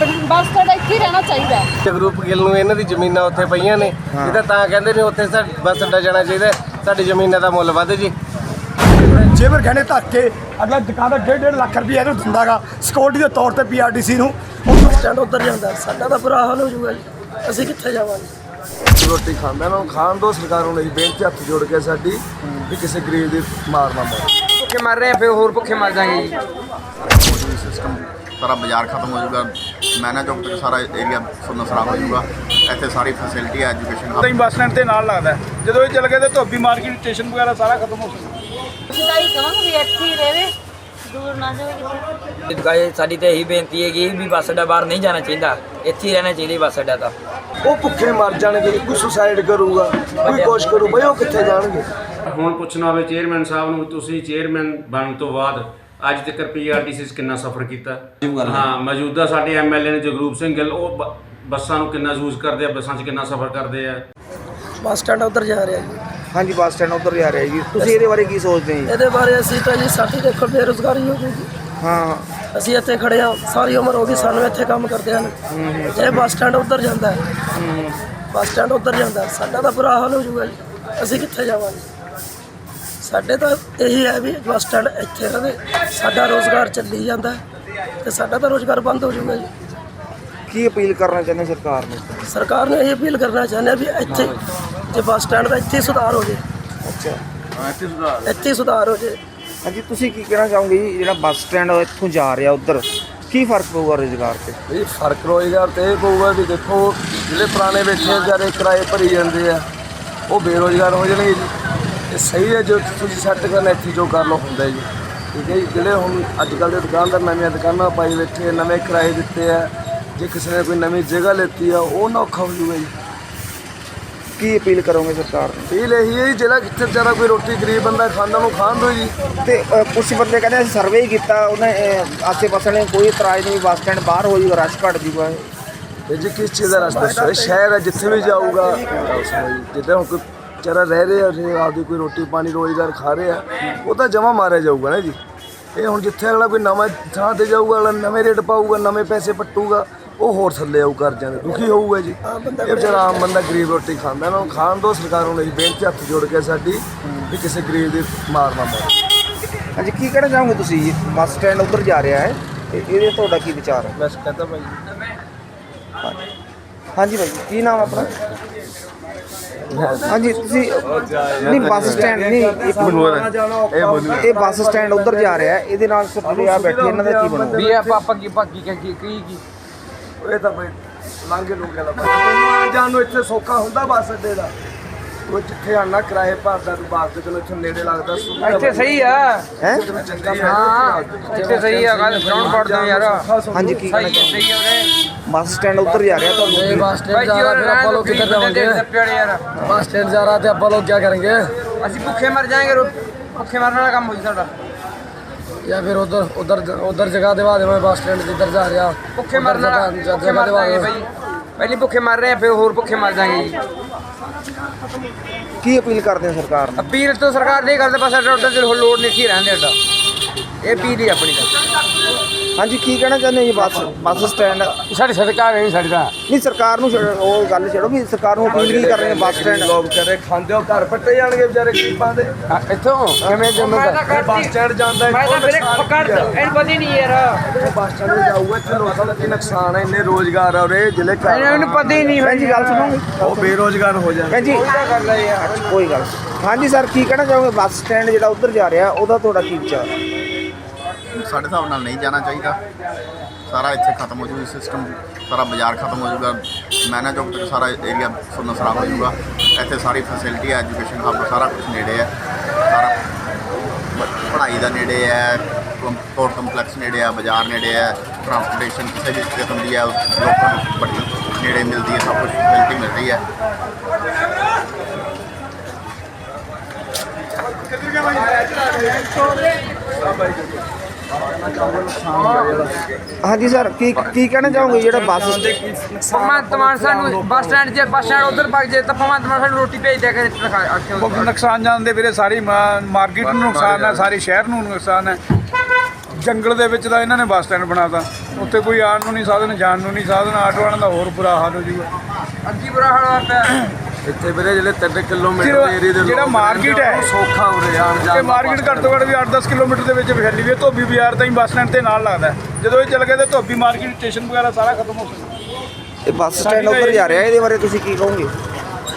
Bus stand ਇੱਥੇ ਹੀ ਰਹਿਣਾ ਚਾਹੀਦਾ ਹੈ। ਜਗਰੂਪ ਗਿੱਲ ਨੂੰ ਇਹਨਾਂ ਦੀ ਜ਼ਮੀਨਾਂ ਉੱਥੇ ਪਈਆਂ ਨੇ। ਇਹਦਾ ਤਾਂ ਕਹਿੰਦੇ ਨੇ ਉੱਥੇ ਸਾ ਬੱਸ ਅੱਡਾ ਜਾਣਾ ਚਾਹੀਦਾ ਹੈ। ਸਾਡੀ ਜ਼ਮੀਨਾਂ ਦਾ ਮੁੱਲ ਵੱਧ ਜੀ। ਜੇਬਰ ਗਹਿਣੇ ਧੱਕ ਕੇ ਅਗਲਾ ਦੁਕਾਨ ਦਾ 1.5 ਲੱਖ ਰੁਪਏ ਇਹਨੂੰ ਦਿੰਦਾਗਾ। ਸਿਕਿਉਰਿਟੀ ਦੇ ਤੌਰ ਤੇ ਪੀਆਰਡੀਸੀ ਨੂੰ। ਉਹ ਸਟੈਂਡ ਉੱਧਰ ਜਾਂਦਾ ਸਾਡਾ ਤਾਂ ਬੁਰਾ ਹਾਲ ਹੋ ਜਾਊਗਾ ਜੀ। ਅਸੀਂ ਕਿੱਥੇ ਜਾਵਾਂਗੇ? ਰੋਟੀ ਖਾਂਦਾ ਨਾ ਖਾਣ ਦੋ ਸਰਕਾਰ ਨੂੰ ਨਹੀਂ ਬੇਨਤੀ ਹੱਥ ਜੋੜ ਕੇ ਸਾਡੀ ਵੀ ਕਿਸੇ ਗਰੀਬ ਦੀ ਮਾਰ ਨਾ ਮਾਰੇ। ਭੁੱਖੇ ਮਰ ਰਹੇ ਆ ਫਿਰ ਹੋਰ ਭੁੱਖੇ ਮਰ ਜਾਾਂਗੇ ਜੀ। ਸਿਸਟਮ ਸਾਰਾ ਬਾਜ਼ਾਰ ਖਤਮ ਹੋ ਜਾਊਗਾ ਮੈਨਾ ਚੌਕ ਤੱਕ ਸਾਰਾ ਏਰੀਆ ਸੁੰਨਾ ਸਰਾਬ ਹੋ ਜਾਊਗਾ। ਇੱਥੇ ਸਾਰੀ ਫੈਸਿਲਿਟੀ ਹੈ ਐਜੂਕੇਸ਼ਨ ਤਾਂ ਹੀ ਬੱਸ ਸਟੈਂਡ ਤੇ ਨਾਲ ਲੱਗਦਾ ਹੈ। ਜਦੋਂ ਇਹ ਚੱਲ ਗਏ ਤੇ ਧੋਬੀ ਮਾਰਕੀਟ ਸਟੇਸ਼ਨ ਵਗੈਰਾ ਸਾਰਾ ਖਤਮ ਹੋ ਸਕਦਾ ਅਸੀਂ ਤਾਂ ਇਹ ਕਹਾਂਗੇ ਵੀ ਇੱਥੇ ਹੀ ਰਹੇ ਦੂਰ ਨਾ ਜਾਵੇ ਕਿਤੇ। ਗਾਏ ਸਾਡੀ ਤੇ ਇਹੀ ਬੇਨਤੀ ਹੈਗੀ ਵੀ ਬੱਸ ਅੱਡਾ ਬਾਹਰ ਨਹੀਂ ਜਾਣਾ ਚਾਹੀਦਾ। ਇੱਥੇ ਹੀ ਰਹਿਣਾ ਚਾਹੀਦਾ ਬੱਸ ਅੱਡਾ ਤਾਂ। ਉਹ ਭੁੱਖੇ ਮਰ ਜਾਣਗੇ ਕੋਈ ਸੁਸਾਈਡ ਕਰੂਗਾ ਕੋਈ ਕੁਛ ਕਰੂ ਬਈ ਉਹ ਕਿੱਥੇ ਜਾਣਗੇ? ਹੁਣ ਪੁੱਛਣਾ ਹੋਵੇ ਚੇਅਰਮੈਨ ਸਾਹਿਬ ਨੂੰ ਤੁਸੀਂ ਚੇਅਰਮੈਨ ਬਣਨ ਤੋਂ ਬਾਅਦ ਅੱਜ ਤੱਕ ਪੀਆਰਟੀਸੀ ਕਿੰਨਾ ਸਫ਼ਰ ਕੀਤਾ। ਹਾਂ। ਮੌਜੂਦਾ ਸਾਡੇ ਐਮਐਲਏ ਨੇ ਜਗਰੂਪ ਸਿੰਘ ਗਿੱਲ ਉਹ ਬ- ਬੱਸਾਂ ਨੂੰ ਕਿੰਨਾ ਯੂਜ਼ ਕਰਦੇ ਆ ਬੱਸਾਂ 'ਚ ਕਿੰਨਾ ਸਫ਼ਰ ਕਰਦੇ ਆ। ਬੱਸ ਸਟੈਂਡ ਉੱਧਰ ਜਾ ਰਿਹਾ ਜੀ। ਹਾਂਜੀ ਬੱਸ ਸਟੈਂਡ ਉਧਰ ਜਾ ਰਿਹਾ ਜੀ। ਤੁਸੀਂ ਇਹਦੇ ਬਾਰੇ ਕੀ ਸੋਚਦੇ ਹੋ ਜੀ? ਇਹਦੇ ਬਾਰੇ ਅਸੀਂ ਤਾਂ ਜੀ ਸਾਡੀ ਦੇਖੋ ਬੇਰੁਜ਼ਗਾਰੀ ਹੋ ਜੂਗੀ ਹਾਂ। ਅਸੀਂ ਇੱਥੇ ਖੜੇ ਆ ਸਾਰੀ ਉਮਰ ਹੋ ਗਈ ਸਾਨੂੰ ਇੱਥੇ ਕੰਮ ਕਰਦੇ ਹਨ। ਜੇ ਬੱਸ ਸਟੈਂਡ ਉੱਧਰ ਜਾਂਦਾ ਹੈ। ਬੱਸ ਸਟੈਂਡ ਉੱਧਰ ਜਾਂਦਾ ਹੈ, ਸਾਡਾ ਤਾਂ ਬੁਰਾ ਹਾਲ ਹੋ ਜਾਊਗਾ ਜੀ। ਅਸੀਂ ਕਿੱਥੇ ਜਾਵਾਂਗੇ? ਸਾਡੇ ਤਾਂ ਇਹੀ ਹੈ ਵੀ ਬੱਸ ਸਟੈਂਡ ਇੱਥੇ ਰਵੇ ਸਾਡਾ ਰੋਜ਼ਗਾਰ ਚੱਲੀ ਜਾਂਦਾ ਤੇ ਸਾਡਾ ਤਾਂ ਰੋਜ਼ਗਾਰ ਬੰਦ ਹੋ ਜਾਊਗਾ ਜੀ। ਕੀ ਅਪੀਲ ਕਰਨਾ ਚਾਹੁੰਦੇ ਸਰਕਾਰ ਨੂੰ? ਸਰਕਾਰ ਨੂੰ ਇਹ ਅਪੀਲ ਕਰਨਾ ਚਾਹੁੰਦੇ ਵੀ ਇੱਥੇ ਜੇ ਬੱਸ ਸਟੈਂਡ ਦਾ ਇੱਥੇ ਸੁਧਾਰ ਹੋ ਜੇ। ਅੱਛਾ। ਇੱਥੇ ਹੀ ਸੁਧਾਰ ਹੋ ਜੇ। ਹਾਂਜੀ ਤੁਸੀਂ ਕੀ ਕਹਿਣਾ ਚਾਹੋਗੇ ਜੀ? ਜਿਹੜਾ ਬੱਸ ਸਟੈਂਡ ਇੱਥੋਂ ਜਾ ਰਿਹਾ ਉਧਰ ਕੀ ਫ਼ਰਕ ਪਊਗਾ ਰੋਜ਼ਗਾਰ ਤੇ? ਇਹ ਫ਼ਰਕ ਰੋਜ਼ਗਾਰ ਤੇ ਇਹ ਪਊਗਾ ਵੀ ਦੇਖੋ ਜਿਹੜੇ ਪੁਰਾਣੇ ਬੈਠੇ ਵਿਚਾਰੇ ਕਿਰਾਏ ਭਰੀ ਜਾਂਦੇ ਆ ਉਹ ਬੇਰੋਜ਼ਗਾਰ ਹੋ ਜਾਣਗੇ ਜੀ। ਇਹ ਸਹੀ ਹੈ ਜੋ ਤੁਸੀਂ ਸੈੱਟ ਕਰਨਾ ਇੱਥੇ ਜੋ ਕਰ ਲਓ ਹੁੰਦਾ ਹੈ ਜੀ। ਠੀਕ ਹੈ ਜੀ ਜਿਹੜੇ ਹੁਣ ਅੱਜ ਕੱਲ੍ਹ ਦੇ ਦੁਕਾਨਦਾਰ ਨਵੀਆਂ ਦੁਕਾਨਾਂ ਪਾਈ ਬੈਠੇ ਆ, ਨਵੇਂ ਕਿਰਾਏ ਦਿੱਤੇ ਆ ਜੇ ਕਿਸੇ ਨੇ ਕੋਈ ਨਵੀਂ ਜਗ੍ਹਾ ਲੈਤੀ ਆ ਉਹ ਨਾ ਔਖਾ ਹੋ ਜੂਗਾ ਜੀ। ਕੀ ਅਪੀਲ ਕਰੋਗੇ ਸਰਕਾਰ ਨੂੰ? ਇਹ ਲਈ ਹੈ ਜੀ ਜਿਹੜਾ ਕਿੱਥੇ ਵਿਚਾਰਾ ਕੋਈ ਰੋਟੀ ਗਰੀਬ ਬੰਦਾ ਖਾਂਦਾ ਨੂੰ ਖਾਣ ਦਿਓ ਜੀ। ਤੇ ਅ, ਕੁਛ ਬੰਦੇ ਕਹਿੰਦੇ ਅਸੀਂ ਸਰਵੇ ਹੀ ਕੀਤਾ ਉਹਨੇ ਅ, ਆਸੇ ਪਾਸੇ ਨੇ ਕੋਈ ਇਤਰਾਜ਼ ਨਹੀਂ ਬੱਸ ਸਟੈਂਡ ਬਾਹਰ ਹੋ ਜਾਊਗਾ ਰਸ਼ ਘਟ ਜਾਊਗਾ। ਇਹ ਜੀ ਕਿਸ ਚੀਜ਼ ਦਾ ਰਸਤਾ? ਸ਼ਹਿਰ ਹੈ ਜਿੱਥੇ ਵੀ ਜਾਊਗਾ। ਜਿੱਦਾਂ ਹੁਣ ਕੋਈ ਵਿਚਾਰਾ ਰਹਿ ਰਿਹਾ ਜੀ ਆਪਦੀ ਕੋਈ ਰੋਟੀ ਪਾਣੀ ਰੋਜ਼ਗਾਰ ਖਾ ਰਿਹਾ ਉਹ ਤਾਂ ਜਮਾ ਮਾਰਿਆ ਜਾਊਗਾ ਨਾ ਜੀ। ਇਹ ਹੁਣ ਜਿੱਥੇ ਅਗਲਾ ਕੋਈ ਨਵਾਂ ਥਾਂ ਤੇ ਜਾਊਗਾ ਅਗਲਾ ਨਵੇਂ ਰੇਟ ਪਾਊਗਾ ਨਵੇਂ ਪੈਸੇ ਪੱਟੂਗਾ ਉਹ ਹੋਰ ਥੱਲੇ ਆਊ ਕਰ ਜਾਂਦੇ ਦੁਖੀ ਹੋਊਗਾ ਜੀ। ਇਹ ਵਿਚਾਰਾ ਆਮ ਬੰਦਾ ਗਰੀਬ ਰੋਟੀ ਖਾਂਦਾ ਨਾ ਖਾਣ ਦੋ ਸਰਕਾਰ ਨੂੰ ਨਹੀਂ ਬੇਨਤੀ ਹੱਥ ਜੋੜ ਕੇ ਸਾਡੀ ਵੀ ਕਿਸੇ ਗਰੀਬ ਦੀ ਮਾਰ ਨਾ ਮਾਰੇ। ਹਾਂਜੀ ਕੀ ਕਹਿਣਾ ਚਾਹੋਗੇ ਤੁਸੀਂ? ਜੀ? ਬੱਸ ਸਟੈਂਡ ਉਧਰ ਜਾ ਰਿਹਾ ਹੈ। ਤੇ ਇਹਦੇ ਤੁਹਾਡਾ ਕੀ ਵਿਚਾਰ ਹੈ? ਬਸ ਕਹਤਾ ਭਾਈ। ਹਾਂਜੀ ਭਾਈ ਕੀ ਨਾਮ ਆਪਣਾ? ਹਾਂਜੀ ਤੁਸੀਂ ਨਹੀਂ ਬੱਸ ਸਟੈਂਡ ਨਹੀਂ ਇੱਕ ਮਿੰਟ। ਇਹ ਬੱਸ ਸਟੈਂਡ ਉਧਰ ਜਾ ਰਿਹਾ ਹੈ। ਇਹਦੇ ਨਾਲ ਜਿਹੜੇ ਆ ਬੈਠੇ ਇਹਨਾਂ ਦਾ ਕੀ ਬਣੂਗਾ ਵੀ ਆਪਾਂ ਆਪਾਂ ਕੀ ਬਾਕੀ ਕੀ ਕੀ ਕੀ? ਇਹ ਤਾਂ ਬਈ ਲਾਂਗੇ ਲੋਕਾਂ ਦਾ ਜਾਣ ਨੂੰ ਇੱਥੇ ਸੌਖਾ ਹੁੰਦਾ ਬੱਸ ਅੱਡੇ ਦਾ। ਉਹ ਜਿੱਥੇ ਆਣਾ ਕਿਰਾਏ ਭਰਦਾ ਤੂੰ ਬਾਗ ਤੇ ਚਲੋ ਇੱਥੇ ਨੇੜੇ ਲੱਗਦਾ ਇੱਥੇ ਸਹੀ ਆ। ਹੈ? ਹਾਂ ਇੱਥੇ ਸਹੀ ਆ ਗੱਲ ਗਰਾਊਂਡ ਪੜ ਦੋ ਯਾਰ। ਹਾਂਜੀ ਕੀ ਸਹੀ ਚਾਹੋਗੇ ਸਹੀ ਬੱਸ ਸਟੈਂड ਉੱਧਰ ਜਾ ਰਿਹਾ ਤੁਹਾਨੂੰ। बस स्टैंड जा रहा है फिर अपन लोग किधर जाएंगे बस स्टैंड जा रहा है तो अपन लोग ਅਸੀਂ ਭੁੱਖੇ ਮਰ ਜਾਾਂਗੇ ਭੁੱਖੇ ਮਰਨ ਵਾਲਾ ਕੰਮ ਹੋ ਜੀ ਸਾਡਾ। या फिर उधर उधर उधर जगह दिवा दे मैं बस स्टैंड जिधर जा रहा ਭੁੱਖੇ ਮਰਨ ਵਾਲਾ ਭੁੱਖੇ जगह ਭਾਈ ਪਹਿਲੀ ਭੁੱਖੇ ਮਰ ਰਹੇ ਆ ਫਿਰ ਹੋਰ ਭੁੱਖੇ ਮਰ ਜਾਾਂਗੇ ਜੀ। ਕੀ ਅਪੀਲ ਕਰਦੇ ਹੋ ਸਰਕਾਰ ਨੂੰ? ਅਪੀਲ ਤੋਂ ਸਰਕਾਰ ਨਹੀਂ ਕਰਦੇ ਬਸ ਅੱਡਾ ਉੱਡਾ ਦੇ ਲੋੜ ਨਹੀਂ ਸੀ ਰਹਿੰਦੇ ਅੱਡਾ ਇਹ ਅਪੀਲ ਹੀ ਆਪਣੀ ਤਾਂ। ਹਾਂਜੀ ਕੀ ਕਹਿਣਾ ਚਾਹੁੰਦੇ ਹੋ ਜੀ? ਬੱਸ ਬੱਸ ਸਟੈਂਡ ਸਾਡੀ ਸਰਕਾਰ ਨਹੀਂ ਸਾਡੀ ਤਾਂ। ਨਹੀਂ ਸਰਕਾਰ ਨੂੰ ਛੱਡੋ, ਉਹ ਗੱਲ ਛੱਡੋ ਵੀ ਸਰਕਾਰ ਨੂੰ ਅਪੀਲ ਕੀ ਕਰ ਰਹੇ ਬੱਸ ਸਟੈਂਡ ਲੋਕ ਵਿਚਾਰੇ ਖਾਂਦੇ ਹੋ ਘਰ ਪੱਟੇ ਜਾਣਗੇ ਵਿਚਾਰੇ ਗਰੀਬਾਂ ਦੇ ਇੱਥੋਂ ਕਿਵੇਂ ਇਹ ਬੱਸ ਸਟੈਂਡ ਜਾਂਦਾ ਹੈ ਕੋਈ ਨੁਕਸਾਨ ਕੀ ਹੈ? ਇਹਨੂੰ ਪਤਾ ਹੀ ਨਹੀਂ ਯਾਰ। ਬੱਸ ਸਟੈਂਡ ਤੇ ਜਾਊਗਾ ਇੱਥੇ ਲੋਕਾਂ ਦਾ ਕੀ ਨੁਕਸਾਨ ਹੈ ਇੰਨੇ ਰੋਜ਼ਗਾਰ ਆ ਉਰੇ ਜ਼ਿਲ੍ਹੇ ਘਰ ਇਹਨੂੰ ਪਤਾ ਹੀ ਨਹੀਂ ਭੈਣ ਜੀ ਗੱਲ ਸੁਣੋਗੇ ਉਹ ਬੇਰੋਜ਼ਗਾਰ ਹੋ ਜਾਣਗੇ ਭੈਣ ਜੀ ਕੋਈ ਗੱਲ। ਹਾਂਜੀ ਸਰ ਕੀ ਕਹਿਣਾ ਚਾਹੋਗੇ? ਬੱਸ ਸਟੈਂਡ ਜਿਹੜਾ ਉੱਧਰ ਜਾ ਰਿਹਾ ਉਹਦਾ ਤੁਹਾਡਾ ਕੀ ਵਿਚਾਰ? ਸਾਡੇ ਹਿਸਾਬ ਨਾਲ ਨਹੀਂ ਜਾਣਾ ਚਾਹੀਦਾ। ਸਾਰਾ ਇੱਥੇ ਖਤਮ ਹੋ ਜੂਗਾ ਸਿਸਟਮ ਸਾਰਾ ਬਾਜ਼ਾਰ ਖਤਮ ਹੋ ਜਾਊਗਾ ਮੈਨਾ ਚੌਕ ਤੱਕ ਸਾਰਾ ਏਰੀਆ ਸੁੰਨਾ ਸਰਾਬ ਹੋ ਜਾਊਗਾ ਇੱਥੇ ਸਾਰੀ ਫੈਸਿਲਿਟੀ ਹੈ ਐਜੂਕੇਸ਼ਨ ਹੱਬ ਸਾਰਾ ਕੁਝ ਨੇੜੇ ਹੈ। ਸਾਰਾ ਪੜ੍ਹਾਈ ਦਾ ਨੇੜੇ ਹੈ ਕੋਰਟ ਕੰਪਲੈਕਸ ਨੇੜੇ ਹੈ ਬਾਜ਼ਾਰ ਨੇੜੇ ਹੈ ਟਰਾਂਸਪੋਰਟੇਸ਼ਨ ਕਿਸੇ ਵੀ ਕਿਸਮ ਦੀ ਹੈ ਲੋਕਾਂ ਨੂੰ ਬੜੀ ਨੇੜੇ ਮਿਲਦੀ ਹੈ ਸਭ ਕੁਝ ਫੈਸਿਲਿਟੀ ਮਿਲ ਰਹੀ ਹੈ। ਹਾਂਜੀ ਸਰ ਕੀ ਕੀ ਕਹਿਣਾ ਚਾਹੋਗੇ ਜਿਹੜਾ ਬੱਸ ਭਗਵੰਤ ਮਾਨ ਸਾਨੂੰ ਬੱਸ ਸਟੈਂਡ 'ਚ ਬੱਸ ਸਟੈਂਡ ਉਧਰ ਭੱਜ ਜੇ ਤਾਂ ਭਗਵੰਤ ਮਾਨ ਸਾਨੂੰ ਰੋਟੀ ਭੇਜ ਦਿਆ ਕਰੇ ਬਹੁਤ ਨੁਕਸਾਨ ਜਾਂਦੇ ਵੀਰੇ ਸਾਰੀ ਮਾਰਕੀਟ ਨੂੰ ਨੁਕਸਾਨ ਹੈ ਸਾਰੇ ਸ਼ਹਿਰ ਨੂੰ ਨੁਕਸਾਨ ਹੈ। ਜੰਗਲ ਦੇ ਵਿੱਚ ਤਾਂ ਇਹਨਾਂ ਨੇ ਬੱਸ ਸਟੈਂਡ ਬਣਾਤਾ। ਉੱਥੇ ਕੋਈ ਆਉਣ ਨੂੰ ਨਹੀਂ ਸਾਧਨ ਜਾਣ ਨੂੰ ਨਹੀਂ ਸਾਧਨ ਆਟੋ ਵਾਲਿਆਂ ਦਾ ਹੋਰ ਬੁਰਾ ਹਾਲ ਹੋ ਜੂਗਾ। ਅੱਗੀ ਬੁਰਾ ਹਾਲ ਹੋਇਆ ਇੱਥੇ ਵੀਰੇ ਜਿਹੜੇ 3 ਕਿਲੋਮੀਟਰ ਦੇ ਏਰੀਆ ਦੇ ਜਿਹੜਾ ਆ, ਹੈ, ਉਹ ਸੌਖਾ ਉਰੇ ਆਉਣ ਜਾਣ ਤੇ ਦਾ ਮਾਰਕੀਟ ਘੱਟ ਤੋਂ ਘੱਟ ਵੀ 8-10 ਕਿਲੋਮੀਟਰ ਦੇ ਵਿੱਚ ਫੈਲੀ ਵੀ ਹੈ। ਧੋਬੀ ਬਾਜ਼ਾਰ ਤਾਂ ਹੀ ਬੱਸ ਸਟੈਂਡ ਤੇ ਨਾਲ ਲੱਗਦਾ ਹੈ। ਜਦੋਂ ਇਹ ਚੱਲ ਗਏ ਤੇ ਧੋਬੀ ਮਾਰਕੀਟ ਸਟੇਸ਼ਨ ਵਗੈਰਾ ਸਾਰਾ ਖਤਮ ਹੋ ਸਕਦਾ ਇਹ ਬੱਸ ਸਟੈਂਡ ਉੱਧਰ ਜਾ ਰਿਹਾ ਇਹਦੇ ਬਾਰੇ ਤੁਸੀਂ ਕੀ ਕਹੋਗੇ?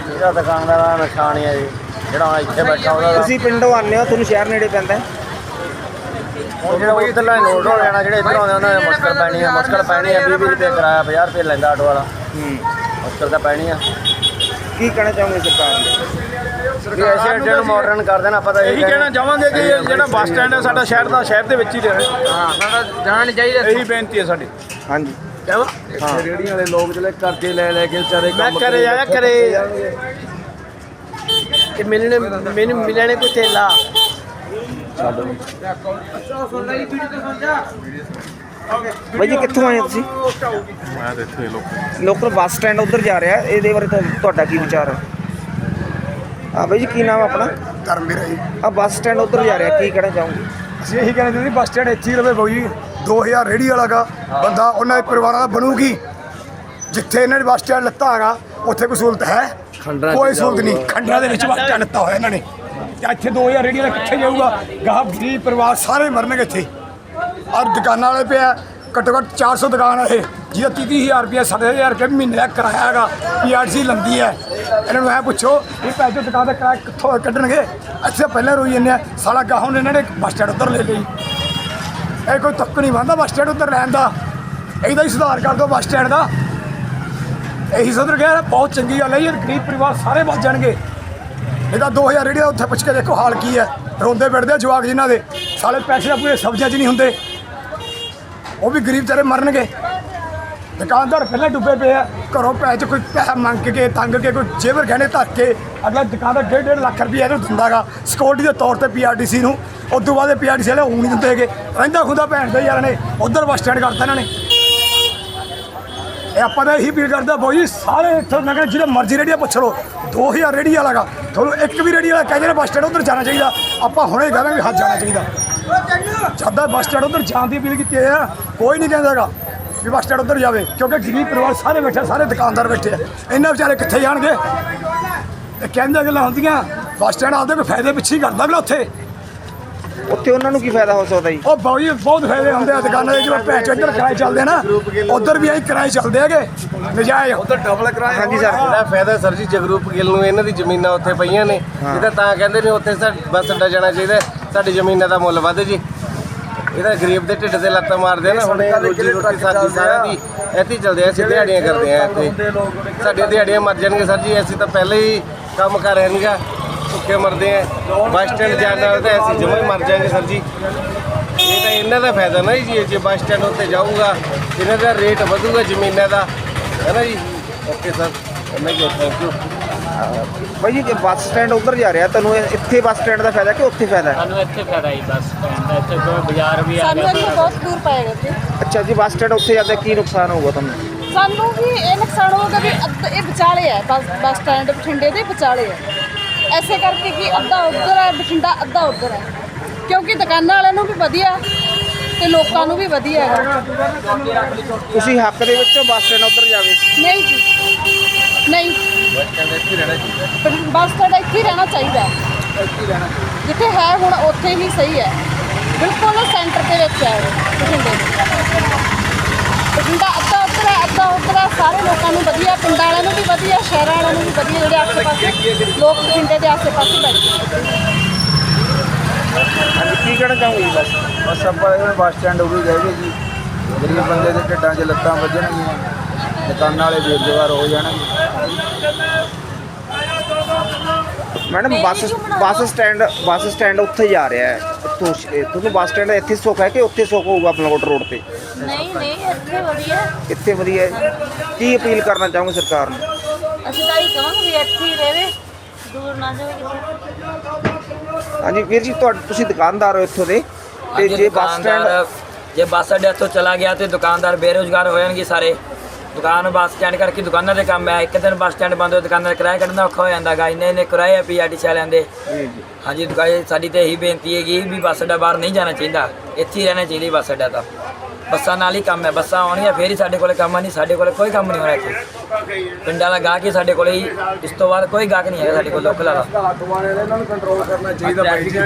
ਇਹਦਾ ਦੁਕਾਨਦਾਰਾਂ ਦਾ ਨੁਕਸਾਨ ਹੀ ਹੈ ਜੀ। ਜਿਹੜਾ ਇੱਥੇ ਬੈਠਾ ਉਹਦਾ ਤੁਸੀਂ ਪਿੰਡੋਂ ਆਉਂਦੇ ਹੋ ਤੁਹਾਨੂੰ ਸ਼ਹਿਰ ਨੇੜੇ ਪੈਂਦਾ ਹੈ। ਜਿਹੜਾ ਕੋਈ ਇੱਧਰਲਾ ਨੋਟ ਹੋ ਜਾਣਾ ਜਿਹੜੇ ਇੱਧਰ ਆਉਂਦੇ ਉਹਨਾਂ ਨੇ ਮੁਸ਼ਕਲ ਪੈਣੀ ਹੈ ਮੁਸ਼ਕਲ ਪੈਣੀ ਹੈ 20 20 ਰੁਪਏ ਕਿਰਾਇਆ 50 ਰੁਪਏ ਲੈਂਦਾ ਆਟੋ ਵਾਲਾ। ਮੁਸ਼ਕਲ ਤਾਂ ਪੈਣੀ ਆ। ਕੀ ਕਹਿਣਾ ਚਾਹੋਗੇ ਸਰਕਾਰ ਨੂੰ? ਵੀ ਐਸੇ ਅੱਡੇ ਨੂੰ ਮਾਡਰਨ ਕਰ ਦੇਣਾ ਪਤਾ ਇਹੀ ਕਹਿਣਾ ਚਾਹਾਂਗੇ ਕਿ ਇਹ ਜਿਹੜਾ ਬੱਸ ਸਟੈਂਡ ਹੈ ਸਾਡਾ ਸ਼ਹਿਰ ਦਾ ਸ਼ਹਿਰ ਦੇ ਵਿੱਚ ਹੀ ਰਹੇ। ਹਾਂ ਸਾਡਾ ਜਾਣਾ ਚਾਹੀਦਾ ਇਹੀ ਬੇਨਤੀ ਹੈ ਸਾਡੀ। ਹਾਂਜੀ। ਇੱਥੇ ਰੇੜੀਆਂ ਵਾਲੇ ਲੋਕ ਜਿਹੜੇ ਕਰਜ਼ੇ ਲੈ ਲੈ ਕੇ ਵਿਚਾਰੇ ਮੈਂ ਕੰਮ ਘਰੇ ਜਾਇਆ ਘਰੇ। ਕਿ ਮਿਲਣੇ ਮੈਨੂੰ ਮਿਲਣੇ ਕੋ ਤੇਲਾ ਬਾਈ ਜੀ ਕਿੱਥੋਂ ਆਏ ਹੋ ਤੁਸੀਂ? ਮੈਂ ਤਾਂ ਇੱਥੇ ਲੋਕ ਲੋਕਲ ਬੱਸ ਸਟੈਂਡ ਉੱਧਰ ਜਾ ਰਿਹਾ ਇਹਦੇ ਬਾਰੇ ਤੁਹਾਡਾ ਕੀ ਵਿਚਾਰ ਹੈ? ਹਾਂ ਬਾਈ ਜੀ ਕੀ ਨਾਮ ਆਪਣਾ? ਧਰਮਵੀਰ ਜੀ। ਆ ਬੱਸ ਸਟੈਂਡ ਉੱਧਰ ਜਾ ਰਿਹਾ ਕੀ ਕਹਿਣਾ ਚਾਹੋਗੇ? ਅਸੀਂ ਇਹੀ ਕਹਿਣਾ ਚਾਹੁੰਦੇ ਬੱਸ ਸਟੈਂਡ ਇੱਥੇ ਹੀ ਰਵੇ ਬਾਊ ਜੀ। 2000 ਰੇੜੀ ਵਾਲਾ ਗਾ ਬੰਦਾ ਉਹਨਾਂ ਦੇ ਪਰਿਵਾਰਾਂ ਦਾ ਬਣੂਗੀ। ਜਿੱਥੇ ਇਹਨਾਂ ਨੇ ਬੱਸ ਸਟੈਂਡ ਲੱਤਾ ਹੈਗਾ ਉੱਥੇ ਕੋਈ ਸਹੂਲਤ ਹੈ? ਕੋਈ ਸਹੂਲਤ ਨਹੀਂ। ਖੰਡਰਾਂ ਦੇ ਵਿੱਚ ਬੱਸ ਸਟੈਂਡ ਲੱਤਾ ਹੋਇਆ ਇਹਨਾਂ ਨੇ। ਤੇ ਇੱਥੇ 2000 ਰੇੜੀ ਵਾਲਾ ਕਿੱਥੇ ਜਾਊਗਾ। ਗਾਹ ਗਰੀਬ ਪਰਿਵਾਰ ਸਾਰੇ ਮਰਨਗੇ ਇੱਥੇ। ਔਰ ਦੁਕਾਨਾਂ ਵਾਲੇ ਪਿਆ, ਘੱਟੋ ਘੱਟ 400 ਦੁਕਾਨ ਹੈ ਇਹ, ਜਿਹਦਾ 30000 ਰੁਪਏ 70000 ਰੁਪਏ ਮਹੀਨੇ ਦਾ ਕਿਰਾਇਆ ਹੈਗਾ, ਪੀਆਰਸੀ ਲੰਦੀ ਹੈ। ਇਹਨਾਂ ਨੂੰ ਐ ਪੁੱਛੋ ਇਹ ਪੈਸੇ ਦੁਕਾਨ ਦਾ ਕਿਰਾਇਆ ਕਿੱਥੋਂ ਕੱਢਣਗੇ? ਅੱਛਾ ਪਹਿਲਾਂ ਰੋਈ ਜੰਨੇ ਸਾਲਾ ਗਾਹੋਂ ਨੇ ਇਹਨਾਂ ਨੇ ਬੱਸ ਸਟੈਂਡ ਉੱਧਰ ਲੈ ਲਈ। ਇਹ ਕੋਈ ਤੱਕ ਨਹੀਂ ਬੰਦਾ ਬੱਸ ਸਟੈਂਡ ਉੱਧਰ ਰਹਿਣ ਦਾ। ਇਹਦਾ ਹੀ ਸੁਧਾਰ ਕਰ ਦਿਓ ਬੱਸ ਸਟੈਂਡ ਦਾ। ਇਹੀ ਸੁਧਰ ਗਿਆ, ਬਹੁਤ ਚੰਗੀ ਗੱਲ ਹੈ ਇਹ ਗਰੀਬ ਪਰਿਵਾਰ ਸਾਰੇ ਬਚ ਜਾਣਗੇ। ਇਹਦਾ 2000 ਰੇੜੀ ਦਾ ਉੱਥੇ ਪੁੱਛ ਕੇ ਦੇਖੋ ਹਾਲ ਕੀ ਹੈ। ਰੋਂਦੇ ਫਿਰਦੇ ਜਵਾਕ ਜਿਨ੍ਹਾਂ ਦੇ। ਸਾਲੇ ਪੈਸੇ ਤਾਂ ਸਬਜ਼ੀਆਂ 'ਚ ਨਹੀਂ ਹੁੰਦੇ। ਉਹ ਵੀ ਗਰੀਬ ਚਾਰੇ ਮਰਨਗੇ। ਦੁਕਾਨਦਾਰ ਪਹਿਲਾਂ ਡੁੱਬੇ ਪਏ ਆ, ਘਰੋਂ ਪੈਸੇ 'ਚ ਕੋਈ ਪੈਸਾ ਮੰਗ ਕੇ, ਤੰਗ ਕੇ, ਕੋਈ ਜੇਬਰ ਗਹਿਣੇ ਧਰ ਕੇ ਅਗਲਾ ਦੁਕਾਨਦਾਰ ਡੇਢ ਡੇਢ ਲੱਖ ਰੁਪਏ ਇਹਨੂੰ ਦਿੰਦਾਗਾ ਸਿਕਿਉਰਿਟੀ ਦੇ ਤੌਰ ਤੇ ਪੀਆਰਡੀਸੀ ਨੂੰ। ਉਸ ਤੋਂ ਬਾਅਦ ਪੀਆਰਡੀਸੀ ਵਾਲੇ ਉਹ ਨਹੀਂ ਦਿੰਦੇ ਹੈਗੇ। ਰਹਿੰਦਾ ਖੁੰਦਾ ਭੈਣ ਦੇ ਯਾਰ ਨੇ ਉਧਰ ਬੱਸ ਸਟੈਂਡ ਕਰਤਾ ਇਹਨਾਂ ਨੇ। ਇਹ ਆਪਾਂ ਤਾਂ ਇਹੀ ਅਪੀਲ ਕਰਦਾ ਬਾਊ ਜੀ ਸਾਰੇ ਇੱਥੋਂ ਮੈਂ ਜਿਹੜੇ ਮਰਜ਼ੀ ਰੇੜੀਆਂ ਪੁੱਛ ਲਓ। 2000 ਰੇੜੀ ਵਾਲਾ ਗਾ ਤੁਹਾਨੂੰ ਇੱਕ ਵੀ ਰੇੜੀ ਵਾਲਾ ਕਹਿੰਦੇ ਨੇ, ਬੱਸ ਸਟੈਂਡ ਉਧਰ ਜਾਣਾ ਚਾਹੀਦਾ। ਆਪਾਂ ਹੁਣੇ ਕਹਾਂਗੇ ਵੀ ਹੱਥ ਜਾਣਾ ਚਾਹੀਦਾ। ਜਦਾਂ ਬੱਸ ਸਟੈਂਡ ਉਧਰ ਜਾਣ ਦੀ ਅਪੀਲ ਕੀਤੀ ਹੈ। ਕੋਈ ਨਹੀਂ ਕਹਿੰਦਾਗਾ ਵੀ ਬੱਸ ਸਟੈਂਡ ਉਧਰ ਜਾਵੇ ਕਿਉਂਕਿ ਗਰੀਬ ਪਰਿਵਾਰ ਸਾਰੇ ਬੈਠੇ ਆ, ਸਾਰੇ ਦੁਕਾਨਦਾਰ ਬੈਠੇ ਆ। ਇਹਨਾਂ ਵਿਚਾਰੇ ਕਿੱਥੇ ਜਾਣਗੇ? ਇਹ ਕਹਿੰਦੇ ਗੱਲਾਂ ਹੁੰਦੀਆਂ ਬੱਸ ਸਟੈਂਡ ਆਪਦੇ ਕੋਈ ਫਾਇਦੇ ਪਿੱਛੇ ਹੀ ਕਰਦਾ ਅਗਲਾ ਉੱਥੇ। ਉੱਥੇ ਉਹਨਾਂ ਨੂੰ ਕੀ ਫਾਇਦਾ ਹੋ ਸਕਦਾ ਜੀ? ਉਹ ਜੀ ਬਹੁਤ ਫਾਇਦੇ ਹੁੰਦੇ ਆ ਦੁਕਾਨਾਂ ਦੇ ਜਿਵੇਂ ਭੈਣ ਚੋਂ ਇੱਧਰ ਕਿਰਾਏ ਚੱਲਦੇ ਆ ਨਾ ਉਧਰ ਵੀ ਐਂ ਕਿਰਾਏ ਚੱਲਦੇ ਹੈਗੇ ਨਜਾਇਜ਼। ਉਧਰ ਡਬਲ ਕਿਰਾਇਆ ਹਾਂਜੀ ਸਰ ਇਹਦਾ ਫਾਇਦਾ ਸਰ ਜੀ ਜਗਰੂਪ ਗਿੱਲ ਨੂੰ ਇਹਨਾਂ ਦੀ ਜ਼ਮੀਨਾਂ ਉੱਥੇ ਪਈਆਂ ਨੇ ਇਹ ਤਾਂ ਤਾਂ ਕਹਿੰਦੇ ਨੇ ਉੱਥੇ ਸਾ ਬੱਸ ਅੱਡਾ ਜਾਣਾ ਚਾਹੀਦਾ ਸਾਡੀ ਜ਼ਮੀਨਾਂ ਦਾ ਮੁੱਲ ਵੱਧ ਜੀ। ਇਹਦਾ ਗਰੀਬ ਦੇ ਢਿੱਡ ਤੇ ਲੱਤਾਂ ਮਾਰਦੇ ਆ ਨਾ ਹੁਣ ਰੋਜੀ ਰੋਟੀ ਸਾਡੀ ਸਾਰਿਆਂ ਦੀ ਇੱਥੇ ਚੱਲਦੇ ਆ ਅਸੀਂ ਦਿਹਾੜੀਆਂ ਕਰਦੇ ਆ ਇੱਥੇ। ਸਾਡੀਆਂ ਦਿਹਾੜੀਆਂ ਮਰ ਜਾਣਗੇ ਸਰ ਜੀ ਅਸੀਂ ਤਾਂ ਪਹਿਲੇ ਹੀ ਕੰਮ ਕਰ ਰਹੇ ਨਹੀਂਗਾ ਭੁੱਖੇ ਮਰਦੇ ਆ। ਬੱਸ ਸਟੈਂਡ ਜਾਣ ਨਾਲ ਤਾਂ ਅਸੀਂ ਜਮਾਂ ਹੀ ਮਰ ਜਾਾਂਗੇ ਸਰ ਜੀ। ਇਹ ਤਾਂ ਇਹਨਾਂ ਦਾ ਫਾਇਦਾ ਨਾ ਜੀ ਜੇ ਬੱਸ ਸਟੈਂਡ ਉੱਤੇ ਜਾਊਗਾ ਇਹਨਾਂ ਦਾ ਰੇਟ ਵਧੂਗਾ ਜ਼ਮੀਨਾਂ ਦਾ। ਹੈ ਨਾ ਜੀ? ਓਕੇ ਸਰ ਮੈਂ ਜੀ ਥੈਂਕ ਯੂ ਬਾਈ ਜੀ ਜੇ ਬੱਸ ਸਟੈਂਡ ਉੱਧਰ ਜਾ ਰਿਹਾ ਤੁਹਾਨੂੰ ਇਹ- ਇੱਥੇ ਬੱਸ ਸਟੈਂਡ ਦਾ ਫਾਇਦਾ ਕਿ ਉੱਥੇ ਫਾਇਦਾ? ਹੈ? ਸਾਨੂੰ ਇੱਥੇ ਫਾਇਦਾ ਹੀ ਬੱਸ ਸਟੈਂਡ ਦਾ ਇੱਥੇ ਕੋਈ ਬਾਜ਼ਾਰ ਵੀ ਸਾਨੂੰ ਇੱਥੇ ਬਹੁਤ ਦੂਰ ਪਏਗਾ ਜੀ ਅੱਛਾ ਜੀ ਬੱਸ ਸਟੈਂਡ ਉੱਥੇ ਜਾਂਦਾ ਕੀ ਨੁਕਸਾਨ ਹੋਊਗਾ ਤੁਹਾਨੂੰ? ਸਾਨੂੰ ਵੀ ਇਹ ਨੁਕਸਾਨ ਹੋਗਾ ਵੀ ਅੱਧ- ਇਹ ਵਿਚਾਲੇ ਹੈ ਬੱਸ ਬੱਸ ਸਟੈਂਡ ਬਠਿੰਡੇ ਦੇ ਵਿਚਾਲੇ ਹੈ ਐਸੇ ਕਰਕੇ ਕਿ ਅੱਧਾ ਉੱਧਰ ਹੈ ਬਠਿੰਡਾ ਅੱਧਾ ਉੱਧਰ ਹੈ। ਕਿਉਂਕਿ ਦੁਕਾਨਾਂ ਵਾਲਿਆਂ ਨੂੰ ਵੀ ਵਧੀਆ ਤੇ ਲੋਕਾਂ ਨੂੰ ਵੀ ਵਧੀਆ ਹੈਗਾ। ਤੁਸੀਂ ਹੱਕ ਦੇ ਵਿੱਚੋਂ ਬੱਸ ਸਟੈਂਡ ਉੱਧਰ ਜਾਵੇ। ਨਹੀਂ ਜੀ ਨਹੀਂ। ਬੱਸ ਸਟੈਂਡ ਇੱਥੇ ਹੀ ਰਹਿਣਾ ਚਾਹੀਦਾ ਹੈ। ਜਿੱਥੇ ਹੈ ਹੁਣ ਉੱਥੇ ਹੀ ਸਹੀ ਹੈ। ਬਿਲਕੁਲ ਸੈਂਟਰ ਦੇ ਵਿੱਚ ਹੈ ਇਹ, ਬਠਿੰਡੇ। ਬਠਿੰਡਾ ਅੱਧਾ ਉੱਧਰ ਹੈ ਅੱਧਾ ਉੱਧਰ ਹੈ। ਸਾਰੇ ਲੋਕਾਂ ਨੂੰ ਵਧੀਆ ਪਿੰਡਾਂ ਵਾਲਿਆਂ ਨੂੰ ਵੀ ਵਧੀਆ ਸ਼ਹਿਰਾਂ ਵਾਲਿਆਂ ਨੂੰ ਵੀ ਵਧੀਆ ਜਿਹੜੇ ਆਸੇ ਪਾਸੇ ਲੋਕ ਬਠਿੰਡੇ ਦੇ ਆਸੇ ਪਾਸੇ ਬੈਠੇ ਹਾਂਜੀ ਕੀ ਕਹਿਣਾ ਚਾਹੋਗੇ ਜੀ? ਬਸ ਬਸ ਆਪਾਂ ਇਹ ਬੱਸ ਸਟੈਂਡ ਵੀ ਗਏ ਜੀ। ਗਰੀਬ ਬੰਦੇ ਦੇ ਢਿੱਡਾਂ 'ਚ ਲੱਤਾਂ ਵੱਜਣਗੀਆਂ। ਦੁਕਾਨਾਂ ਵਾਲੇ ਬੇਰੁਜ਼ਗਾਰ ਹੋ ਜਾਣਗੇ। Madam bus bus stand bus stand ਉੱਥੇ ਜਾ ਰਿਹਾ ਹੈ। ਉੱਥੋਂ ਸ਼- ਇਹ ਤੁਹਾਨੂੰ ਬੱਸ ਸਟੈਂਡ ਇੱਥੇ ਸੁੱਖ ਹੈ ਕਿ ਉੱਥੇ ਸੁੱਖ ਹੋਊਗਾ ਪਲਵੋਟ ਰੋਡ ਤੇ? ਨਹੀਂ ਨਹੀਂ ਇੱਥੇ ਵਧੀਆ ਇੱਥੇ ਵਧੀਆ ਹੈ। ਕੀ ਅਪੀਲ ਕਰਨਾ ਚਾਹੋਗੇ ਸਰਕਾਰ ਨੂੰ? ਅਸੀਂ ਤਾਂ ਇਹ ਕਹਾਂਗੇ ਵੀ ਇੱਥੇ ਹੀ ਰਹੇ ਦੂਰ ਨਾ ਜਾਵੇ ਕਿਤੇ। ਹਾਂਜੀ ਵੀਰ ਜੀ ਤੁਹਾਡੇ ਤੁਸੀਂ ਦੁਕਾਨਦਾਰ ਹੋ ਇੱਥੋਂ ਦੇ। ਤੇ ਜੇ ਬੱਸ ਸਟੈਂਡ ਜੇ ਬੱਸ ਅੱਡੇ ਤੋਂ ਚਲਾ ਗਿਆ ਤੇ ਦੁਕਾਨਦਾਰ ਬੇਰੁਜ਼ਗਾਰ ਹੋ ਜਾਣਗੇ ਸਾਰੇ। ਦੁਕਾਨ ਬੱਸ ਸਟੈਂਡ ਕਰਕੇ ਦੁਕਾਨਾਂ ਦੇ ਕੰਮ ਹੈ। ਇੱਕ ਦਿਨ ਬੱਸ ਸਟੈਂਡ ਬੰਦ ਹੋ ਦੁਕਾਨਾਂ ਦਾ ਕਿਰਾਇਆ ਕੱਢਣਾ ਔਖਾ ਹੋ ਜਾਂਦਾ ਗਾ ਇੰਨੇ ਇੰਨੇ ਕਿਰਾਏ ਆ ਪੀਆਰਟੀ ਵਾਲਿਆਂ ਦੇ। ਹਾਂਜੀ ਦੁਕਾਨ ਸਾਡੀ ਤੇ ਇਹੀ ਬੇਨਤੀ ਹੈਗੀ ਵੀ ਬੱਸ ਅੱਡਾ ਬਾਹਰ ਨਹੀਂ ਜਾਣਾ ਚਾਹੀਦਾ। ਇੱਥੇ ਹੀ ਰਹਿਣਾ ਚਾਹੀਦਾ ਬੱਸ ਅੱਡਾ ਤਾਂ। ਬੱਸਾਂ ਨਾਲ ਹੀ ਕੰਮ ਹੈ, ਬੱਸਾਂ ਆਉਣੀਆਂ ਫੇਰ ਹੀ ਸਾਡੇ ਕੋਲੇ ਕੰਮ ਨਹੀਂ ਸਾਡੇ ਕੋਲੇ ਕੋਈ ਕੰਮ ਨਹੀਂ ਹੋਣਾ ਇੱਥੇ। ਪਿੰਡਾਂ ਦਾ ਗਾਹਕ ਹੀ ਸਾਡੇ ਕੋਲੇ ਹੀ, ਇਸ ਤੋਂ ਬਾਅਦ ਕੋਈ ਗਾਹਕ ਨਹੀਂ ਹੈਗਾ ਸਾਡੇ ਕੋਲ ਲੋਕਲ ਵਾਲਾ। ਆਟੋ ਵਾਲਿਆਂ ਇਹਨਾਂ ਨੂੰ ਕੰਟਰੋਲ ਕਰਨਾ ਚਾਹੀਦਾ ਬਾਈ ਜੀ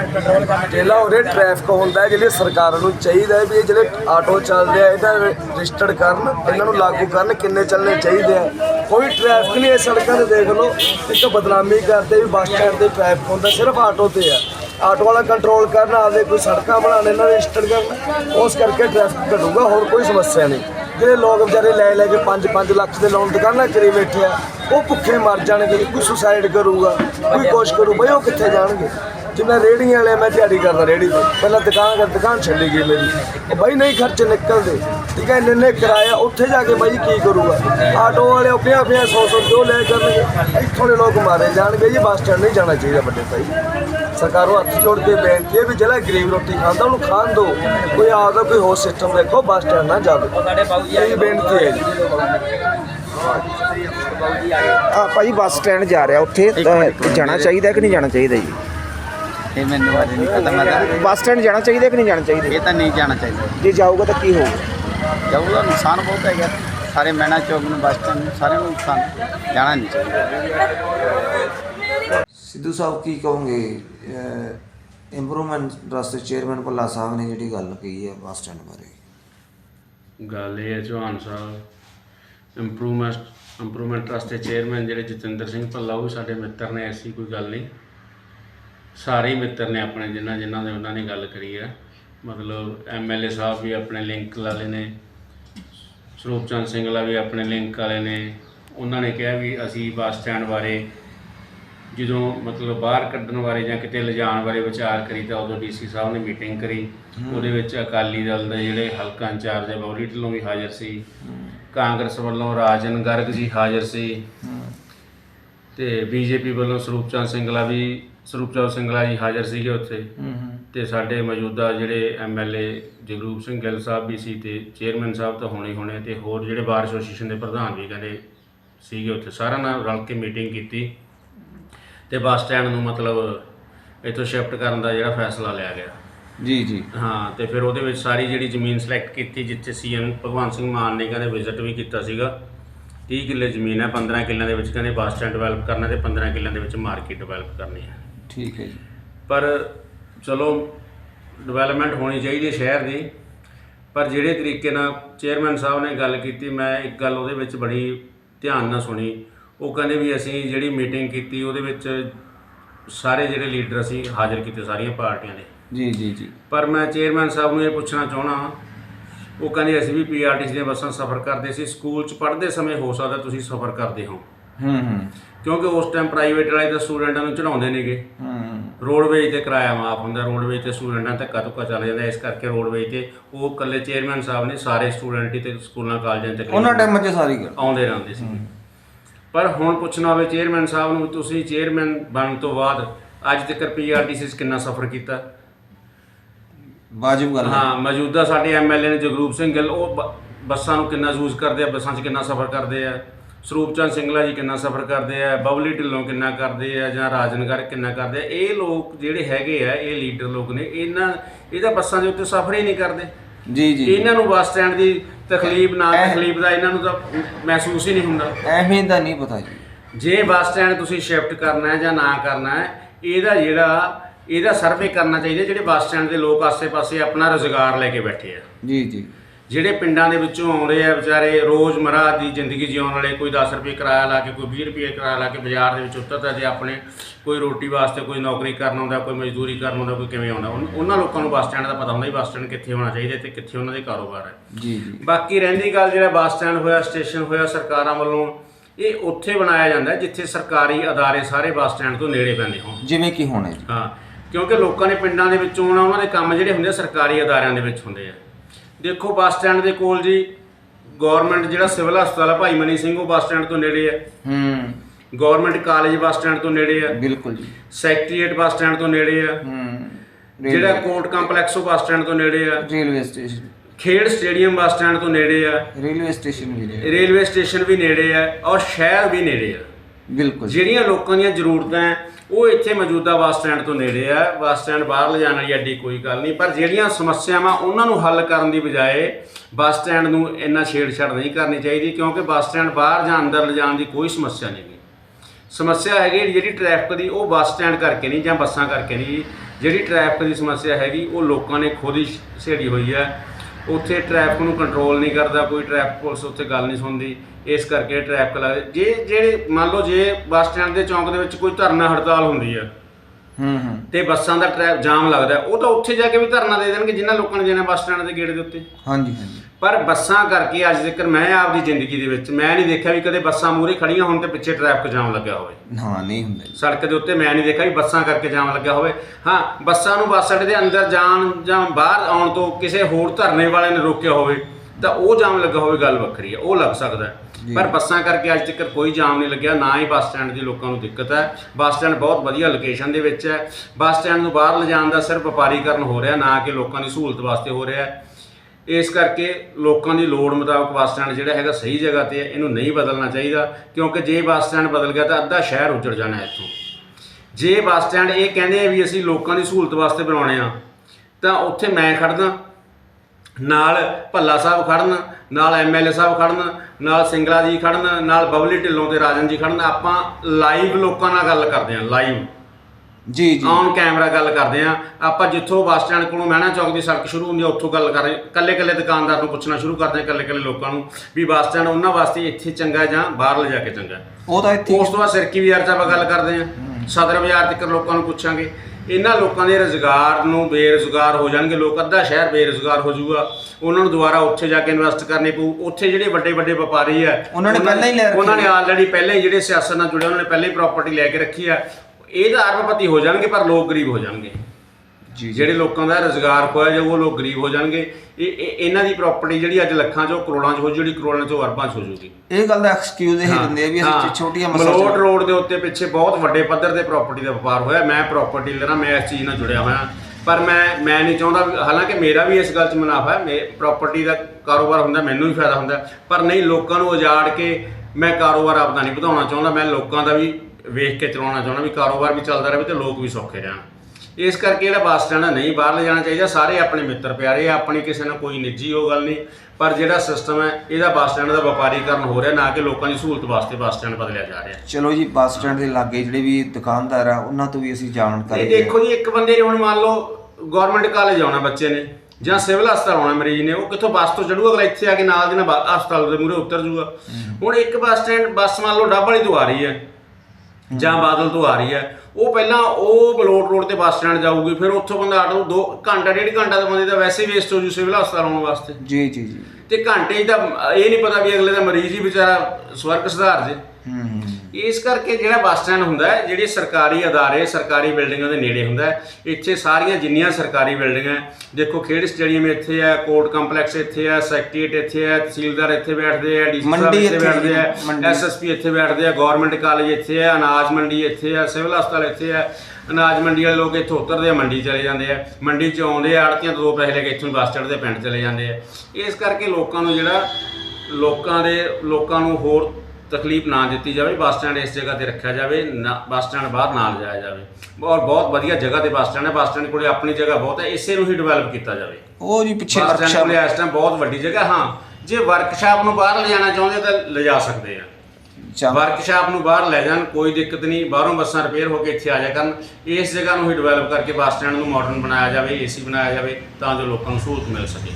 ਜਿਹੜਾ ਉਹਦੇ ਟ੍ਰੈਫਿਕ ਹੁੰਦਾ ਹੈ, ਜਿਹੜੀ ਸਰਕਾਰ ਨੂੰ ਚਾਹੀਦਾ ਹੈ ਵੀ ਇਹ ਜਿਹੜੇ ਆਟੋ ਚੱਲਦੇ ਆ ਇਹਦਾ ਰਜਿਸਟਰਡ ਕਰਨ, ਇਹਨਾਂ ਨੂੰ ਲਾਗੂ ਕਰਨ ਕਿੰਨੇ ਚੱਲਣੇ ਚਾਹੀਦੇ ਆ। ਕੋਈ ਟ੍ਰੈਫਿਕ ਨਹੀਂ, ਇਹ ਸੜਕਾਂ ਤੇ ਦੇਖ ਲਓ, ਇੱਕ ਬਦਨਾਮੀ ਕਰਦੇ ਵੀ ਬੱਸ ਸਟੈਂਡ ਤੇ ਟ੍ਰੈਫਿਕ ਹੁੰਦਾ, ਸਿਰਫ ਆਟੋ ਤੇ ਆ। ਆਟੋ ਵਾਲਾ ਕੰਟਰੋਲ ਕਰਨ ਆਪਦੇ ਕੋਈ ਸੜਕਾਂ ਬਣਾਉਣ ਇਹਨਾਂ ਦੇ ਰਜਿਸਟਰਡ ਕਰਨ ਉਸ ਕਰਕੇ ਟ੍ਰੈਫਿਕ ਘਟੂਗਾ ਹੋਰ ਕੋਈ ਸਮੱਸਿਆ ਨਹੀਂ। ਜਿਹੜੇ ਲੋਕ ਵਿਚਾਰੇ ਲੈ ਲੈ ਕੇ 5-5 ਲੱਖ ਦੇ ਲੋਨ ਦੁਕਾਨਾਂ ਕਰੀ ਬੈਠੇ ਆ ਉਹ ਭੁੱਖੇ ਮਰ ਜਾਣਗੇ ਕੋਈ ਸੁਸਾਈਡ ਕਰੂਗਾ ਕੋਈ ਕੁਛ ਕਰੂ ਬਈ ਉਹ ਕਿੱਥੇ ਜਾਣਗੇ? ਜਿਵੇਂ ਰੇੜੀਆਂ ਵਾਲੇ ਮੈਂ ਦਿਹਾੜੀ ਕਰਦਾ ਰੇੜੀ ਤੇ। ਪਹਿਲਾਂ ਦੁਕਾਨ ਕਰ, ਦੁਕਾਨ ਛੱਡੀ ਗਈ ਮੇਰੀ। ਉਹ ਬਈ ਨਹੀਂ ਖਰਚ ਨਿਕਲਦੇ। ਠੀਕ ਹੈ ਇੰਨੇ ਇੰਨੇ ਕਿਰਾਇਆ, ਉੱਥੇ ਜਾ ਕੇ ਬਾਈ ਕੀ ਕਰੂਗਾ? ਆਟੋ ਵਾਲੇ ਉਹ ਪਿਆ ਪਿਆ 100 100 ਜੋ ਲੈ ਕਰਨਗੇ ਇੱਥੋਂ ਦੇ ਲੋਕ ਮਾਰੇ ਜਾਣਗੇ ਜੀ, ਬੱਸ ਸਟੈਂਡ ਨਹੀਂ ਜਾਣਾ ਚਾਹੀਦਾ ਵੱਡੇ ਭਾਈ। ਸਰਕਾਰੋਂ ਹੱਥ ਜੋੜ ਕੇ ਬੇਨਤੀ ਹੈ ਵੀ ਜਿਹੜਾ ਗਰੀਬ ਰੋਟੀ ਖਾਂਦਾ, ਉਹਨੂੰ ਖਾਣ ਦਿਓ ਕੋਈ ਆਪਦਾ ਕੋਈ ਹੋਰ ਸਿਸਟਮ ਦੇਖੋ, ਬੱਸ ਸਟੈਂਡ ਨਾ ਜਾਵੇ। ਸਾਡੇ ਇਹ ਬੇਨਤੀ ਹੈ ਜੀ। ਆ ਭਾਜੀ ਬੱਸ ਸਟੈਂਡ ਜਾ ਰਿਹਾ। ਉੱਥੇ ਜਾਣਾ ਚਾਹੀਦਾ ਕਿ ਨਹੀਂ ਜਾਣਾ ਚਾਹੀਦਾ ਜੀ? ਇਹ ਮੈਨੂੰ ਬਾਰੇ ਨਹੀਂ ਪਤਾ ਮੈਂ ਤਾਂ ਬੱਸ ਸਟੈਂਡ ਜਾਣਾ ਚਾਹੀਦਾ ਕਿ ਨਹੀਂ ਜਾਣਾ ਚਾਹੀਦਾ? ਇਹ ਤਾਂ ਨਹੀਂ ਜਾਣਾ ਚਾਹੀਦਾ। ਜੇ ਜਾਊਗਾ ਤਾਂ ਕੀ ਹੋਊਗਾ? ਜਾਊਗਾ ਨੁਕਸਾਨ ਬਹੁਤ ਹੈਗਾ। ਸਾਰੇ ਮੈਨਾ ਚੌਕ ਨੂੰ ਬੱਸ ਸਟੈਂਡ ਨੂੰ ਸਾਰਿਆਂ ਨੂੰ ਨੁਕਸਾਨ। ਜਾਣਾ ਨਹੀਂ ਚਾਹੀਦਾ। ਸਿੱਧੂ ਸਾਹਿਬ ਕੀ ਕਹੋਗੇ? ਇੰਪਰੂਵਮੈਂਟ ਰਸਤੇ ਚੇਅਰਮੈਨ ਭੱਲਾ ਸਾਹਿਬ ਨੇ ਜਿਹੜੀ ਗੱਲ ਕਹੀ ਹੈ ਬੱਸ ਸਟੈਂਡ ਬਾਰੇ। ਗੱਲ ਇਹ ਹੈ Chauhan Sahib improvement improvement trust ਦੇ ਚੇਅਰਮੈਨ ਜਿਹੜੇ ਜਤਿੰਦਰ ਸਿੰਘ ਭੱਲਾ ਉਹ ਵੀ ਸਾਡੇ ਮਿੱਤਰ ਨੇ ਐਸੀ ਕੋਈ ਗੱਲ ਨਹੀਂ। ਸਾਰੇ ਮਿੱਤਰ ਨੇ ਆਪਣੇ ਜਿਨ੍ਹਾਂ ਜਿਨ੍ਹਾਂ ਦੇ ਉਹਨਾਂ ਨੇ ਗੱਲ ਕਰੀ ਹੈ ਮਤਲਬ ਐਮਐਲਏ ਸਾਹਿਬ ਵੀ ਆਪਣੇ ਲਿੰਕ ਵਾਲੇ ਨੇ ਸਰੂਪ ਚੰਦ ਸਿੰਘਲਾ ਵੀ ਆਪਣੇ ਲਿੰਕ ਵਾਲੇ ਨੇ। ਉਹਨਾਂ ਨੇ ਕਿਹਾ ਵੀ ਅਸੀਂ ਬੱਸ ਸਟੈਂਡ ਬਾਰੇ ਜਦੋਂ ਮਤਲਬ ਬਾਹਰ ਕੱਢਣ ਬਾਰੇ ਜਾਂ ਕਿਤੇ ਲਿਜਾਣ ਬਾਰੇ ਵਿਚਾਰ ਕਰੀ ਤਾਂ ਉਦੋਂ ਡੀਸੀ ਸਾਹਿਬ ਨੇ ਮੀਟਿੰਗ ਕਰੀ। ਉਹਦੇ ਵਿੱਚ ਅਕਾਲੀ ਦਲ ਦੇ ਜਿਹੜੇ ਹਲਕਾ ਇੰਚਾਰਜ ਹੈ ਬੌਲੀ ਢਿੱਲੋਂ ਵੀ ਹਾਜ਼ਰ ਸੀ। ਕਾਂਗਰਸ ਵੱਲੋਂ ਰਾਜਨ ਗਰਗ ਜੀ ਹਾਜ਼ਰ ਸੀ। ਤੇ ਬੀਜੇਪੀ ਵੱਲੋਂ ਸਰੂਪ ਚੰਦ ਸਿੰਘਲਾ ਵੀ ਸਰੂਪ ਚੰਦ ਸਿੰਘਲਾ ਜੀ ਹਾਜ਼ਰ ਸੀਗੇ ਉੱਥੇ। ਤੇ ਸਾਡੇ ਮੌਜੂਦਾ ਜਿਹੜੇ ਐਮਐਲਏ ਜਗਰੂਪ ਸਿੰਘ ਗਿੱਲ ਸਾਹਿਬ ਵੀ ਸੀ ਤੇ ਚੇਅਰਮੈਨ ਸਾਹਿਬ ਤਾਂ ਹੋਣੇ ਹੀ ਹੋਣੇ ਤੇ ਹੋਰ ਜਿਹੜੇ ਬਾਰ ਐਸੋਸੀਏਸ਼ਨ ਦੇ ਪ੍ਰਧਾਨ ਵੀ ਕਹਿੰਦੇ ਸੀਗੇ ਉੱਥੇ। ਸਾਰਿਆਂ ਨਾਲ ਰਲ ਕੇ ਮੀਟਿੰਗ ਕੀਤੀ। ਤੇ ਬੱਸ ਸਟੈਂਡ ਨੂੰ ਮਤਲਬ ਇੱਥੋਂ ਸ਼ਿਫਟ ਕਰਨ ਦਾ ਜਿਹੜਾ ਫੈਸਲਾ ਲਿਆ ਗਿਆ। ਜੀ ਜੀ। ਹਾਂ ਤੇ ਫਿਰ ਉਹਦੇ ਵਿੱਚ ਸਾਰੀ ਜਿਹੜੀ ਜ਼ਮੀਨ ਸਿਲੈਕਟ ਕੀਤੀ ਜਿੱਥੇ ਸੀਐਮ ਭਗਵੰਤ ਸਿੰਘ ਮਾਨ ਨੇ ਕਹਿੰਦੇ ਵਿਜ਼ਿਟ ਵੀ ਕੀਤਾ ਸੀਗਾ। 30 ਕਿੱਲੇ ਜ਼ਮੀਨ ਹੈ 15 ਕਿੱਲਿਆਂ ਦੇ ਵਿੱਚ ਕਹਿੰਦੇ ਬੱਸ ਸਟੈਂਡ ਡਿਵੈਲਪ ਕਰਨਾ ਤੇ 15 ਕਿੱਲਿਆਂ ਦੇ ਵਿੱਚ ਮਾਰਕੀਟ ਡਿਵੈਲਪ ਕਰਨੀ ਹੈ। ਠੀਕ ਹੈ ਜੀ। ਪਰ ਚਲੋ ਡਿਵੈਲਪਮੈਂਟ ਹੋਣੀ ਚਾਹੀਦੀ ਹੈ ਸ਼ਹਿਰ ਦੀ। ਪਰ ਜਿਹੜੇ ਤਰੀਕੇ ਨਾਲ ਚੇਅਰਮੈਨ ਸਾਹਿਬ ਨੇ ਗੱਲ ਕੀਤੀ ਮੈਂ ਇੱਕ ਗੱਲ ਉਹਦੇ ਵਿੱਚ ਬੜੀ ਧਿਆਨ ਨਾਲ ਸੁਣੀ। ਉਹ ਕਹਿੰਦੇ ਵੀ ਅਸੀਂ ਜਿਹੜੀ ਮੀਟਿੰਗ ਕੀਤੀ ਉਹਦੇ ਵਿੱਚ ਸਾਰੇ ਜਿਹੜੇ ਲੀਡਰ ਅਸੀਂ ਹਾਜ਼ਰ ਕੀਤੇ ਸਾਰੀਆਂ ਪਾਰਟੀਆਂ ਦੇ। ਜੀ ਜੀ ਜੀ। ਪਰ ਮੈਂ ਚੇਅਰਮੈਨ ਸਾਹਿਬ ਨੂੰ ਇਹ ਪੁੱਛਣਾ ਚਾਹਣਾ ਉਹ ਕਹਿੰਦੇ ਅਸੀਂ ਵੀ ਪੀਆਰਟੀਸੀ ਦੀਆਂ ਬੱਸਾਂ ਸਫ਼ਰ ਕਰਦੇ ਸੀ। ਸਕੂਲ 'ਚ ਪੜ੍ਹਦੇ ਸਮੇਂ ਹੋ ਸਕਦਾ ਤੁਸੀਂ ਸਫ਼ਰ ਕਰਦੇ ਹੋ। ਹੂੰ ਹੂੰ। ਕਿਉਂਕਿ ਉਸ ਟਾਈਮ ਪ੍ਰਾਈਵੇਟ ਵਾਲੇ ਤਾਂ ਸਟੂਡੈਂਟਾਂ ਨੂੰ ਚੜਾਉਂਦੇ ਨੇਗੇ। ਹੂੰ ਰੋਡਵੇਜ ਤੇ ਕਿਰਾਇਆ ਮਾਫ ਹੁੰਦਾ ਰੋਡਵੇਜ ਤੇ ਸਟੂਡੈਂਟਾਂ ਧੱਕਾ ਧੁੱਕਾ ਚੱਲ ਜਾਂਦਾ। ਇਸ ਕਰਕੇ ਰੋਡਵੇਜ ਤੇ ਉਹ ਇਕੱਲੇ ਚੇਅਰਮੈਨ ਸਾਹਿਬ ਨੇ ਸਾਰੇ ਸਟੂਡੈਂਟ ਹੀ ਤੇ ਸਕੂਲਾਂ ਕਾਲਜਾਂ ਤੇ ਉਹਨਾਂ ਟਾਈਮ 'ਚ ਸਾਰੀ ਗੱਲ। ਆਉਂਦੇ ਰਹਿੰਦੇ ਸੀ। ਪਰ ਹੁਣ ਪੁੱਛਣਾ ਹੋਵੇ ਚੇਅਰਮੈਨ ਸਾਹਿਬ ਨੂੰ ਤੁਸੀਂ ਚੇਅਰਮੈਨ ਬਣਨ ਤੋਂ ਬਾਅਦ ਅੱਜ ਤੱਕ ਪੀਆਰਟੀਸੀ 'ਚ ਕਿੰਨਾ ਸਫ਼ਰ ਕੀਤਾ? ਵਾਜਬ ਗੱਲ ਹੈ। ਹਾਂ ਮੌਜੂਦਾ ਸਾਡੇ ਐਮਐਲਏ ਨੇ ਜਗਰੂਪ ਸਿੰਘ ਗਿੱਲ ਉਹ ਬੱਸਾਂ ਨੂੰ ਕਿੰਨਾ ਯੂਜ਼ ਕਰਦੇ ਆ ਬੱਸਾਂ 'ਚ ਕਿੰਨਾ ਸਫ਼ਰ ਕਰਦੇ ਆ? ਸਰੂਪ ਚੰਦ ਸਿੰਘਲਾ ਜੀ ਕਿੰਨਾ ਸਫ਼ਰ ਕਰਦੇ ਆ ਬਬਲੀ ਢਿੱਲੋਂ ਕਿੰਨਾ ਕਰਦੇ ਆ ਜਾਂ ਰਾਜਨਗਰ ਕਿੰਨਾ ਕਰਦੇ ਆ ਇਹ ਲੋਕ ਜਿਹੜੇ ਹੈਗੇ ਆ ਇਹ ਲੀਡਰ ਲੋਕ ਨੇ ਇਹਨਾਂ ਇਹ ਤਾਂ ਬੱਸਾਂ ਦੇ ਉੱਤੇ ਸਫ਼ਰ ਹੀ ਨਹੀਂ ਕਰਦੇ। ਜੀ ਜੀ। ਇਹਨਾਂ ਨੂੰ ਬੱਸ ਸਟੈਂਡ ਦੀ ਤਕਲੀਫ ਨਾ ਤਕਲੀਫ ਦਾ ਇਹਨਾਂ ਨੂੰ ਤਾਂ ਮਹਿਸੂਸ ਹੀ ਨਹੀਂ ਹੁੰਦਾ। ਐਵੇਂ ਦਾ ਨਹੀਂ ਪਤਾ ਜੀ। ਜੇ ਬੱਸ ਸਟੈਂਡ ਤੁਸੀਂ ਸ਼ਿਫਟ ਕਰਨਾ ਹੈ ਜਾਂ ਨਾ ਕਰਨਾ ਹੈ ਇਹਦਾ ਜਿਹੜਾ ਇਹਦਾ ਸਰਵੇ ਕਰਨਾ ਚਾਹੀਦਾ ਜਿਹੜੇ ਬੱਸ ਸਟੈਂਡ ਦੇ ਲੋਕ ਆਸੇ-ਪਾਸੇ ਆਪਣਾ ਰੋਜ਼ਗਾਰ ਲੈ ਕੇ ਬੈਠੇ ਆ। ਜੀ ਜੀ। ਜਿਹੜੇ ਪਿੰਡਾਂ ਦੇ ਵਿੱਚੋਂ ਆਉਂਦੇ ਆ ਵਿਚਾਰੇ ਰੋਜ਼ਮਰਾ ਦੀ ਜ਼ਿੰਦਗੀ ਜਿਉਣ ਵਾਲੇ ਕੋਈ 10 ਰੁਪਏ ਕਿਰਾਇਆ ਲਾ ਕੇ ਕੋਈ 20 ਰੁਪਏ ਕਿਰਾਇਆ ਲਾ ਕੇ ਬਾਜ਼ਾਰ ਦੇ ਵਿੱਚ ਉਤਰਦਾ ਤੇ ਆਪਣੇ ਕੋਈ ਰੋਟੀ ਵਾਸਤੇ ਕੋਈ ਨੌਕਰੀ ਕਰਨ ਆਉਂਦਾ ਕੋਈ ਮਜ਼ਦੂਰੀ ਕਰਨ ਆਉਂਦਾ ਕੋਈ ਕਿਵੇਂ ਆਉਂਦਾ ਉਹਨਾਂ ਲੋਕਾਂ ਨੂੰ ਬੱਸ ਸਟੈਂਡ ਦਾ ਪਤਾ ਹੁੰਦਾ ਹੀ ਬੱਸ ਸਟੈਂਡ ਕਿੱਥੇ ਹੋਣਾ ਚਾਹੀਦਾ ਤੇ ਕਿੱਥੇ ਉਹਨਾਂ ਦੇ ਕਾਰੋਬਾਰ ਹੈ ਜੀ ਜੀ। ਬਾਕੀ ਰਹਿੰਦੀ ਗੱਲ ਜਿਹੜਾ ਬੱਸ ਸਟੈਂਡ ਹੋਇਆ ਸਟੇਸ਼ਨ ਹੋਇਆ ਸਰਕਾਰਾਂ ਵੱਲੋਂ ਇਹ ਉੱਥੇ ਬਣਾਇਆ ਜਾਂਦਾ ਜਿੱਥੇ ਸਰਕਾਰੀ ਅਦਾਰੇ ਸਾਰੇ ਬੱਸ ਸਟੈਂਡ ਤੋਂ ਨੇੜੇ ਪੈਂਦੇ ਹੋਣ। ਜਿਵੇਂ ਕੀ ਹੋਣਾ ਜੀ। ਹਾਂ ਕਿਉਂਕਿ ਲੋਕਾਂ ਨੇ ਪਿੰਡਾਂ ਦੇ ਵਿੱਚੋਂ ਆਉਣਾ ਉਹਨਾਂ ਦੇ ਕੰਮ ਜਿਹੜੇ ਹੁੰਦੇ ਸਰਕਾਰੀ ਅਦਾਰਿਆਂ ਦੇ ਵਿੱਚ ਹੁੰਦੇ ਆ। ਦੇਖੋ ਬੱਸ ਸਟੈਂਡ ਦੇ ਕੋਲ ਜੀ ਗਵਰਨਮੈਂਟ ਜਿਹੜਾ ਸਿਵਲ ਹਸਪਤਾਲ ਆ ਭਾਈ ਮਨੀ ਸਿੰਘ ਉਹ ਬੱਸ ਸਟੈਂਡ ਤੋਂ ਨੇੜੇ ਆ। ਹੂੰ। ਗਵਰਨਮੈਂਟ ਕਾਲਜ ਬੱਸ ਸਟੈਂਡ ਤੋਂ ਨੇੜੇ ਆ। ਬਿਲਕੁਲ ਜੀ। ਸੈਕਟਰੀਏਟ ਬੱਸ ਸਟੈਂਡ ਤੋਂ ਨੇੜੇ ਆ। ਹੂੰ। ਜਿਹੜਾ ਕੋਰਟ ਕੰਪਲੈਕਸ ਉਹ ਬੱਸ ਸਟੈਂਡ ਤੋਂ ਨੇੜੇ ਆ। Railway station. ਖੇਡ ਸਟੇਡੀਅਮ ਬੱਸ ਸਟੈਂਡ ਤੋਂ ਨੇੜੇ ਆ। ਰੇਲਵੇ ਸਟੇਸ਼ਨ ਵੀ ਨੇ ਰੇਲਵੇ ਸਟੇਸ਼ਨ ਵੀ ਨੇੜੇ ਆ ਔਰ ਸ਼ਹਿਰ ਵੀ ਨੇੜੇ ਆ। ਬਿਲਕੁਲ। ਜਿਹੜੀਆਂ ਲੋਕਾਂ ਦੀਆਂ ਜ਼ਰੂਰਤਾਂ ਹੈ, ਉਹ ਇੱਥੇ ਮੌਜੂਦਾ ਬੱਸ ਸਟੈਂਡ ਤੋਂ ਨੇੜੇ ਆ। ਬੱਸ ਸਟੈਂਡ ਬਾਹਰ ਲਿਜਾਣ ਵਾਲੀ ਐਡੀ ਕੋਈ ਗੱਲ ਨਹੀਂ ਪਰ ਜਿਹੜੀਆਂ ਸਮੱਸਿਆਵਾਂ ਉਹਨਾਂ ਨੂੰ ਹੱਲ ਕਰਨ ਦੀ ਬਜਾਏ ਬੱਸ ਸਟੈਂਡ ਨੂੰ ਇੰਨਾ ਛੇੜਛਾੜ ਨਹੀਂ ਕਰਨੀ ਚਾਹੀਦੀ ਕਿਉਂਕਿ ਬੱਸ ਸਟੈਂਡ ਬਾਹਰ ਜਾਂ ਅੰਦਰ ਲਿਜਾਣ ਦੀ ਕੋਈ ਸਮੱਸਿਆ ਨਹੀਂ ਸਮੱਸਿਆ ਹੈਗੀ ਜਿਹੜੀ ਟ੍ਰੈਫਿਕ ਦੀ ਉਹ ਬੱਸ ਸਟੈਂਡ ਕਰਕੇ ਨਹੀਂ ਜਾਂ ਬੱਸਾਂ ਕਰਕੇ ਨਹੀਂ। ਜਿਹੜੀ ਟ੍ਰੈਫਿਕ ਦੀ ਸਮੱਸਿਆ ਹੈਗੀ ਉਹ ਲੋਕਾਂ ਨੇ ਖੁਦ ਹੀ ਛੇੜੀ ਹੋਈ ਹੈ। ਉੱਥੇ ਟ੍ਰੈਫਿਕ ਨੂੰ ਕੰਟਰੋਲ ਨਹੀਂ ਕਰਦਾ, ਕੋਈ ਟ੍ਰੈਫਿਕ ਪੁਲਿਸ ਉੱਥੇ ਗੱਲ ਨਹੀਂ ਸੁਣਦੀ। ਇਸ ਕਰਕੇ ਟ੍ਰੈਫਿਕ ਲਾ ਜੇ ਜਿਹੜੇ ਮੰਨ ਲਓ ਜੇ ਬੱਸ ਸਟੈਂਡ ਦੇ ਚੌਂਕ ਦੇ ਵਿੱਚ ਕੋਈ ਧਰਨਾ ਹੜਤਾਲ ਹੁੰਦੀ ਆ ਹੂੰ ਹੂੰ। ਤੇ ਬੱਸਾਂ ਦਾ ਟ੍ਰੈਫਿਕ ਜਾਮ ਲੱਗਦਾ ਉਹ ਤਾਂ ਉੱਥੇ ਜਾ ਕੇ ਵੀ ਧਰਨਾ ਦੇ ਦੇਣਗੇ ਜਿਨ੍ਹਾਂ ਲੋਕਾਂ ਨੇ ਜਾਣਾ ਬੱਸ ਸਟੈਂਡ ਦੇ ਗੇਟ ਦੇ ਉੱਤੇ। ਹਾਂਜੀ ਹਾਂਜੀ। ਪਰ ਬੱਸਾਂ ਕਰਕੇ ਅੱਜ ਤੱਕ ਮੈਂ ਆਪਦੀ ਜ਼ਿੰਦਗੀ ਦੇ ਵਿੱਚ ਮੈਂ ਨਹੀਂ ਦੇਖਿਆ ਵੀ ਕਦੇ ਬੱਸਾਂ ਮੂਹਰੇ ਖੜੀਆਂ ਹੋਣ ਤੇ ਪਿੱਛੇ ਟ੍ਰੈਫਿਕ ਜਾਮ ਲੱਗਿਆ ਹੋਵੇ। ਹਾਂ ਨਹੀਂ ਹੁੰਦਾ ਜੀ। ਸੜਕ ਦੇ ਉੱਤੇ ਮੈਂ ਨਹੀਂ ਦੇਖਿਆ ਵੀ ਬੱਸਾਂ ਕਰਕੇ ਜਾਮ ਲੱਗਿਆ ਹੋਵੇ। ਹਾਂ ਬੱਸਾਂ ਨੂੰ ਬੱਸ ਅੱਡੇ ਦੇ ਅੰਦਰ ਜਾਣ ਜਾਂ ਬਾਹਰ ਆਉਣ ਤੋਂ ਕਿਸੇ ਹੋਰ ਧਰਨੇ ਵਾਲੇ ਨੇ ਰੋਕਿਆ ਹੋਵੇ। ਤਾਂ ਉਹ ਜਾਮ ਲੱਗਾ ਹੋਵੇ ਗੱਲ ਵੱਖਰੀ ਹੈ ਉਹ ਲੱਗ ਸਕਦਾ। ਪਰ ਬੱਸਾਂ ਕਰਕੇ ਅੱਜ ਤੱਕ ਕੋਈ ਜਾਮ ਨਹੀਂ ਲੱਗਿਆ ਨਾ ਹੀ ਬੱਸ ਸਟੈਂਡ ਦੀ ਲੋਕਾਂ ਨੂੰ ਦਿੱਕਤ ਹੈ। ਬੱਸ ਸਟੈਂਡ ਬਹੁਤ ਵਧੀਆ ਲੋਕੇਸ਼ਨ ਦੇ ਵਿੱਚ ਹੈ। ਬੱਸ ਸਟੈਂਡ ਨੂੰ ਬਾਹਰ ਲਿਜਾਣ ਦਾ ਸਿਰਫ ਵਪਾਰੀਕਰਨ ਹੋ ਰਿਹਾ ਨਾ ਕਿ ਲੋਕਾਂ ਦੀ ਸਹੂਲਤ ਵਾਸਤੇ ਹੋ ਰਿਹਾ ਹੈ। ਇਸ ਕਰਕੇ ਲੋਕਾਂ ਦੀ ਲੋੜ ਮੁਤਾਬਕ ਬੱਸ ਸਟੈਂਡ ਜਿਹੜਾ ਹੈਗਾ ਸਹੀ ਜਗ੍ਹਾ ਤੇ ਹੈ ਇਹਨੂੰ ਨਹੀਂ ਬਦਲਣਾ ਚਾਹੀਦਾ ਕਿਉਂਕਿ ਜੇ ਬੱਸ ਸਟੈਂਡ ਬਦਲ ਗਿਆ ਤਾਂ ਅੱਧਾ ਸ਼ਹਿਰ ਉੱਜੜ ਜਾਣਾ ਹੈ ਇੱਥੋਂ। ਜੇ ਬੱਸ ਸਟੈਂਡ ਇਹ ਕਹਿੰਦੇ ਆ ਵੀ ਅਸੀਂ ਲੋਕਾਂ ਦੀ ਸਹੂਲਤ ਵਾਸਤੇ ਬਣਾਉਣੇ ਆ ਤਾਂ ਉੱਥੇ ਮੈਂ ਖੜਦਾ ਨਾਲ ਭੱਲਾ ਸਾਹਿਬ ਖੜਨ ਨਾਲ ਐਮਐਲਏ ਸਾਹਿਬ ਖੜਨ ਨਾਲ ਸਿੰਗਲਾ ਜੀ ਖੜਨ ਨਾਲ ਬਬਲੀ ਢਿੱਲੋਂ ਤੇ ਰਾਜਨ ਜੀ ਖੜਨ ਆਪਾਂ ਲਾਈਵ ਲੋਕਾਂ ਨਾਲ ਗੱਲ ਕਰਦੇ ਹਾਂ ਲਾਈਵ ਜੀ ਜੀ। ਔਨ ਕੈਮਰਾ ਗੱਲ ਕਰਦੇ ਆ ਆਪਾਂ ਜਿੱਥੋਂ ਬੱਸ ਸਟੈਂਡ ਕੋਲੋਂ ਮਹਿਣਾ ਚੌਕ ਦੀ ਸੜਕ ਸ਼ੁਰੂ ਹੁੰਦੀ ਆ ਉੱਥੋਂ ਗੱਲ ਕਰ ਰਹੇ ਕੱਲੇ ਕੱਲੇ ਦੁਕਾਨਦਾਰ ਨੂੰ ਪੁੱਛਣਾ ਸ਼ੁਰੂ ਕਰਦੇ ਆ ਕੱਲੇ ਕੱਲੇ ਲੋਕਾਂ ਨੂੰ ਵੀ ਬੱਸ ਸਟੈਂਡ ਉਹਨਾਂ ਵਾਸਤੇ ਇੱਥੇ ਚੰਗਾ ਜਾਂ ਬਾਹਰ ਲਿਜਾ ਕੇ ਚੰਗਾ। ਉਹ ਤਾਂ ਇੱਥੇ ਉਸ ਤੋਂ ਬਾਅਦ ਸਿਰਕੀ ਬਾਜ਼ਾਰ 'ਚ ਆਪਾਂ ਗੱਲ ਕਰਦੇ ਆ ਸਦਰ ਬਾਜ਼ਾਰ ਤੱਕ ਲੋਕਾਂ ਨੂੰ ਪੁੱਛਾਂਗੇ। ਇਹਨਾਂ ਲੋਕਾਂ ਦੇ ਰੁਜ਼ਗਾਰ ਨੂੰ ਬੇਰੁਜ਼ਗਾਰ ਹੋ ਜਾਣਗੇ ਲੋਕ ਅੱਧਾ ਸ਼ਹਿਰ ਬੇਰੁਜ਼ਗਾਰ ਹੋ ਜਾਊਗਾ ਉਹਨਾਂ ਨੂੰ ਦੁਬਾਰਾ ਉੱਥੇ ਜਾ ਕੇ ਇਨਵੈਸਟ ਕਰਨੀ ਪਊ ਉੱਥੇ ਜਿਹੜੇ ਵੱਡੇ ਵੱਡੇ ਵਪਾਰੀ ਆ ਉਹਨਾਂ ਨੇ ਪਹਿਲਾਂ ਹੀ ਲੈ ਰੱਖੀ ਉਹਨਾਂ ਨੇ ਆਲਰੇਡੀ ਪਹਿਲਾਂ ਹੀ ਜਿਹੜੇ ਸਿਆਸਤ ਨਾਲ ਜੁੜੇ ਉਹਨਾਂ ਨੇ ਪਹਿਲਾਂ ਹੀ ਪ੍ਰਾਪਰਟੀ ਲੈ ਕੇ ਰੱਖੀ ਆ ਇਹਦਾ ਅਰਬਪਤੀ ਹੋ ਜਾਣਗੇ ਪਰ ਲੋਕ ਗਰੀਬ ਹੋ ਜਾਣਗੇ। ਜੀ ਜਿਹੜੇ ਲੋਕਾਂ ਦਾ ਰੁਜ਼ਗਾਰ ਖੋਇਆ ਜਾਊ ਉਹ ਲੋਕ ਗਰੀਬ ਹੋ ਜਾਣਗੇ। ਇਹ ਇਹ- ਇਹਨਾਂ ਦੀ ਪ੍ਰਾਪਰਟੀ ਜਿਹੜੀ ਅੱਜ ਲੱਖਾਂ 'ਚੋਂ ਕਰੋੜਾਂ 'ਚ ਹੋ ਜਿਹੜੀ ਕਰੋੜਾਂ 'ਚੋਂ ਅਰਬਾਂ 'ਚ ਹੋ ਜਾਊਗੀ ਇਹ ਗੱਲ ਦਾ ਐਕਸਕਿਊਜ਼ ਇਹ ਦਿੰਦੇ ਆ ਵੀ ਅਸੀਂ ਹਾਂ। ਛੋਟੀਆਂ ਮਲੋਟ ਮਸਲਾਂ ਰੋਡ ਦੇ ਉੱਤੇ ਪਿੱਛੇ ਬਹੁਤ ਵੱਡੇ ਪੱਧਰ ਤੇ ਪ੍ਰਾਪਰਟੀ ਦਾ ਵਪਾਰ ਹੋਇਆ। ਮੈਂ ਪ੍ਰਾਪਰਟੀ ਹਾਂ ਮੈਂ ਇਸ ਚੀਜ਼ ਨਾਲ ਜੁੜਿਆ ਹੋਇਆ। ਪਰ ਮੈਂ ਮੈਂ ਨਹੀਂ ਚਾਹੁੰਦਾ ਵੀ- ਹਾਲਾਂਕਿ ਮੇਰਾ ਵੀ ਇਸ ਗੱਲ 'ਚ ਮੁਨਾਫਾ ਹੈ। ਮੇ ਪ੍ਰਾਪਰਟੀ ਦਾ ਕਾਰੋਬਾਰ ਹੁੰਦਾ ਮੈਨੂੰ ਵੀ ਫਾਇਦਾ ਹੁੰਦਾ। ਪਰ ਨਹੀਂ ਲੋਕਾਂ ਨੂੰ ਉਜਾੜ ਕੇ ਮੈਂ ਕਾਰੋਬਾਰ ਆਪਦਾ ਨਹੀਂ ਵਧਾਉਣਾ ਚਾਹੁੰਦਾ। ਮੈਂ ਲੋਕਾਂ ਦਾ ਵੀ ਵੇਖ ਕੇ ਚਲਾਉਣਾ ਚਾਹੁੰਦਾ ਵੀ ਕਾਰੋਬਾਰ ਵੀ ਚੱਲਦਾ ਰਹੇ ਤੇ ਲੋਕ ਵੀ ਸੌਖੇ ਰਹਿਣ। ਇਸ ਕਰਕੇ ਜਿਹੜਾ ਬੱਸ ਸਟੈਂਡ ਨਹੀਂ ਬਾਹਰ ਲੈ ਜਾਣਾ ਚਾਹੀਦਾ ਸਾਰੇ ਆਪਣੇ ਮਿੱਤਰ ਪਿਆਰੇ ਆ ਆਪਣੀ ਕਿਸੇ ਨਾਲ ਕੋਈ ਨਿੱਜੀ ਉਹ ਗੱਲ ਨਹੀਂ। ਪਰ ਜਿਹੜਾ ਸਿਸਟਮ ਹੈ ਇਹਦਾ ਬੱਸ ਸਟੈਂਡ ਦਾ ਵਪਾਰੀਕਰਨ ਹੋ ਰਿਹਾ ਨਾ ਕਿ ਲੋਕਾਂ ਦੀ ਸਹੂਲਤ ਵਾਸਤੇ ਬੱਸ ਸਟੈਂਡ ਬਦਲਿਆ ਜਾ ਰਿਹਾ। ਚਲੋ ਜੀ ਬੱਸ ਸਟੈਂਡ ਦੇ ਲਾਗੇ ਜਿਹੜੇ ਵੀ ਦੁਕਾਨਦਾਰ ਆ ਉਹਨਾਂ ਤੋਂ ਵੀ ਅਸੀਂ ਇਹ ਜਾਣਕਾਰੀ ਦੇਖੋ ਜੀ ਇੱਕ ਬੰਦੇ ਨੇ ਹੁਣ ਮੰਨ ਲਓ ਗਵਰਨਮੈਂਟ ਕਾਲਜ ਆਉਣਾ ਬੱਚੇ ਨੇ ਜਾਂ ਸਿਵਲ ਹਸਪਤਾਲ ਆਉਣਾ ਮਰੀਜ਼ ਨੇ ਉਹ ਕਿੱਥੋਂ ਬੱਸ ਤੋਂ ਚੜੂਗਾ ਅਗਲਾ ਇੱਥੇ ਆ ਕੇ ਨਾਲ ਦੀ ਨਾਲ ਬਾ- ਹਸਪਤਾਲ ਦੇ ਮੂਹਰੇ ਉਤਰ ਜੂਗਾ। ਹੁਣ ਇੱਕ ਬੱਸ ਸਟੈਂਡ ਬੱਸ ਮੰਨ ਲਓ ਡੱਬ ਵਾਲੀ ਤੋਂ ਆ ਰਹੀ ਹੈ। ਜਾਂ ਬਾਦਲ ਤੋਂ ਆ ਰਹੀ ਹੈ। ਉਹ ਪਹਿਲਾਂ ਉਹ ਬਲੋਟ ਰੋਡ ਤੇ ਬੱਸ ਸਟੈਂਡ ਜਾਊਗੀ ਫਿਰ ਉੱਥੋਂ ਬੰਦਾ ਆਟੋ ਦੋ ਘੰਟਾ ਡੇਢ ਘੰਟਾ ਦਾ ਬੰਦੇ ਦਾ ਵੈਸੇ ਹੀ ਵੇਸਟ ਹੋ ਜੂ ਸਿਵਲ ਹਸਪਤਾਲ ਆਉਣ ਵਾਸਤੇ। ਜੀ ਜੀ ਜੀ। ਤੇ ਘੰਟੇ ਤਾਂ ਇਹ ਨਹੀਂ ਪਤਾ ਵੀ ਅਗਲੇ ਦਾ ਮਰੀਜ਼ ਹੀ ਵਿਚਾਰਾ ਸਵਰਗ ਸੁਧਾਰ ਜੇ। ਹੂੰ ਹੂੰ। ਇਸ ਕਰਕੇ ਜਿਹੜਾ ਬੱਸ ਸਟੈਂਡ ਹੁੰਦਾ ਹੈ ਜਿਹੜੇ ਸਰਕਾਰੀ ਅਦਾਰੇ ਸਰਕਾਰੀ ਬਿਲਡਿੰਗਾਂ ਦੇ ਨੇੜੇ ਹੁੰਦਾ ਹੈ ਇੱਥੇ ਸਾਰੀਆਂ ਜਿੰਨੀਆਂ ਸਰਕਾਰੀ ਬਿਲਡਿੰਗਾਂ ਹੈ, ਦੇਖੋ ਖੇਡ ਸਟੇਡੀਅਮ ਇੱਥੇ ਹੈ ਕੋਰਟ ਕੰਪਲੈਕਸ ਇੱਥੇ ਹੈ ਸੈਕਟਰੀਏਟ ਇੱਥੇ ਹੈ ਤਹਿਸੀਲਦਾਰ ਇੱਥੇ ਬੈਠਦੇ ਆ ਡੀਸੀ ਸਾਹਿਬ ਇੱਥੇ ਬੈਠਦੇ ਆ। ਐਸਐਸਪੀ ਇੱਥੇ ਬੈਠਦੇ ਆ ਗਵਰਨਮੈਂਟ ਕਾਲਜ ਇੱਥੇ ਹੈ ਅਨਾਜ ਮੰਡੀ ਇੱਥੇ ਹੈ ਸਿਵਲ ਹਸਪਤਾਲ ਇੱਥੇ ਹੈ ਅਨਾਜ ਮੰਡੀ ਵਾਲੇ ਲੋਕ ਇੱਥੋਂ ਉਤਰਦੇ ਆ ਮੰਡੀ ਚਲੇ ਜਾਂਦੇ ਆ ਮੰਡੀ ਚ ਆਉਂਦੇ ਆ ਆੜਤੀਆਂ ਤੋਂ ਦੋ ਪੈਸੇ ਲੈ ਕੇ ਇੱਥੋਂ ਬੱਸ ਚੜ੍ਹਦੇ ਪਿੰਡ ਚਲੇ ਜਾਂਦੇ ਆ ਇਸ ਕਰਕੇ ਲੋਕਾਂ ਨੂੰ ਜਿਹੜਾ ਲੋਕਾਂ ਦੇ ਲੋਕਾਂ ਨੂੰ ਹੋਰ ਤਕਲੀਫ ਨਾ ਦਿੱਤੀ ਜਾਵੇ ਬੱਸ ਸਟੈਂਡ ਇਸ ਜਗ੍ਹਾ ਤੇ ਰੱਖਿਆ ਜਾਵੇ ਬੱਸ ਸਟੈਂਡ ਬਾਹਰ ਨਾ ਲਿਜਾਇਆ ਜਾਵੇ। ਔਰ ਬਹੁਤ ਵਧੀਆ ਜਗ੍ਹਾ ਤੇ ਬੱਸ ਸਟੈਂਡ ਹੈ ਬੱਸ ਸਟੈਂਡ ਕੋਲੇ ਆਪਣੀ ਜਗ੍ਹਾ ਬਹੁਤ ਹੈ ਇਸੇ ਨੂੰ ਹੀ ਡਿਵੈਲਪ ਕੀਤਾ ਜਾਵੇ। ਉਹ ਜੀ ਪਿੱਛੇ ਬੱਸ ਸਟੈਂਡ ਕੋਲੇ ਇਸ ਟਾਈਮ ਬਹੁਤ ਵੱਡੀ ਜਗ੍ਹਾ ਹਾਂ ਜੇ ਵਰਕਸ਼ਾਪ ਨੂੰ ਬਾਹਰ ਲਿਜਾਣਾ ਚਾਹੁੰਦੇ ਤਾਂ ਲਿਜਾ ਸਕਦੇ ਆ। ਵਰਕਸ਼ਾਪ ਨੂੰ ਬਾਹਰ ਲੈ ਜਾਣ ਕੋਈ ਦਿੱਕਤ ਨਹੀਂ ਬਾਹਰੋਂ ਬੱਸਾਂ ਰਿਪੇਅਰ ਹੋ ਕੇ ਇੱਥੇ ਆ ਜਾ ਕਰਨ। ਇਸ ਜਗ੍ਹਾ ਨੂੰ ਹੀ ਡਿਵੈਲਪ ਕਰਕੇ ਬੱਸ ਸਟੈਂਡ ਨੂੰ ਮਾਡਰਨ ਬਣਾਇਆ ਜਾਵੇ ਏਸੀ ਬਣਾਇਆ ਜਾਵੇ ਤਾਂ ਜੋ ਲੋਕਾਂ ਨੂੰ ਸਹੂਲਤ ਮਿਲ ਸਕੇ।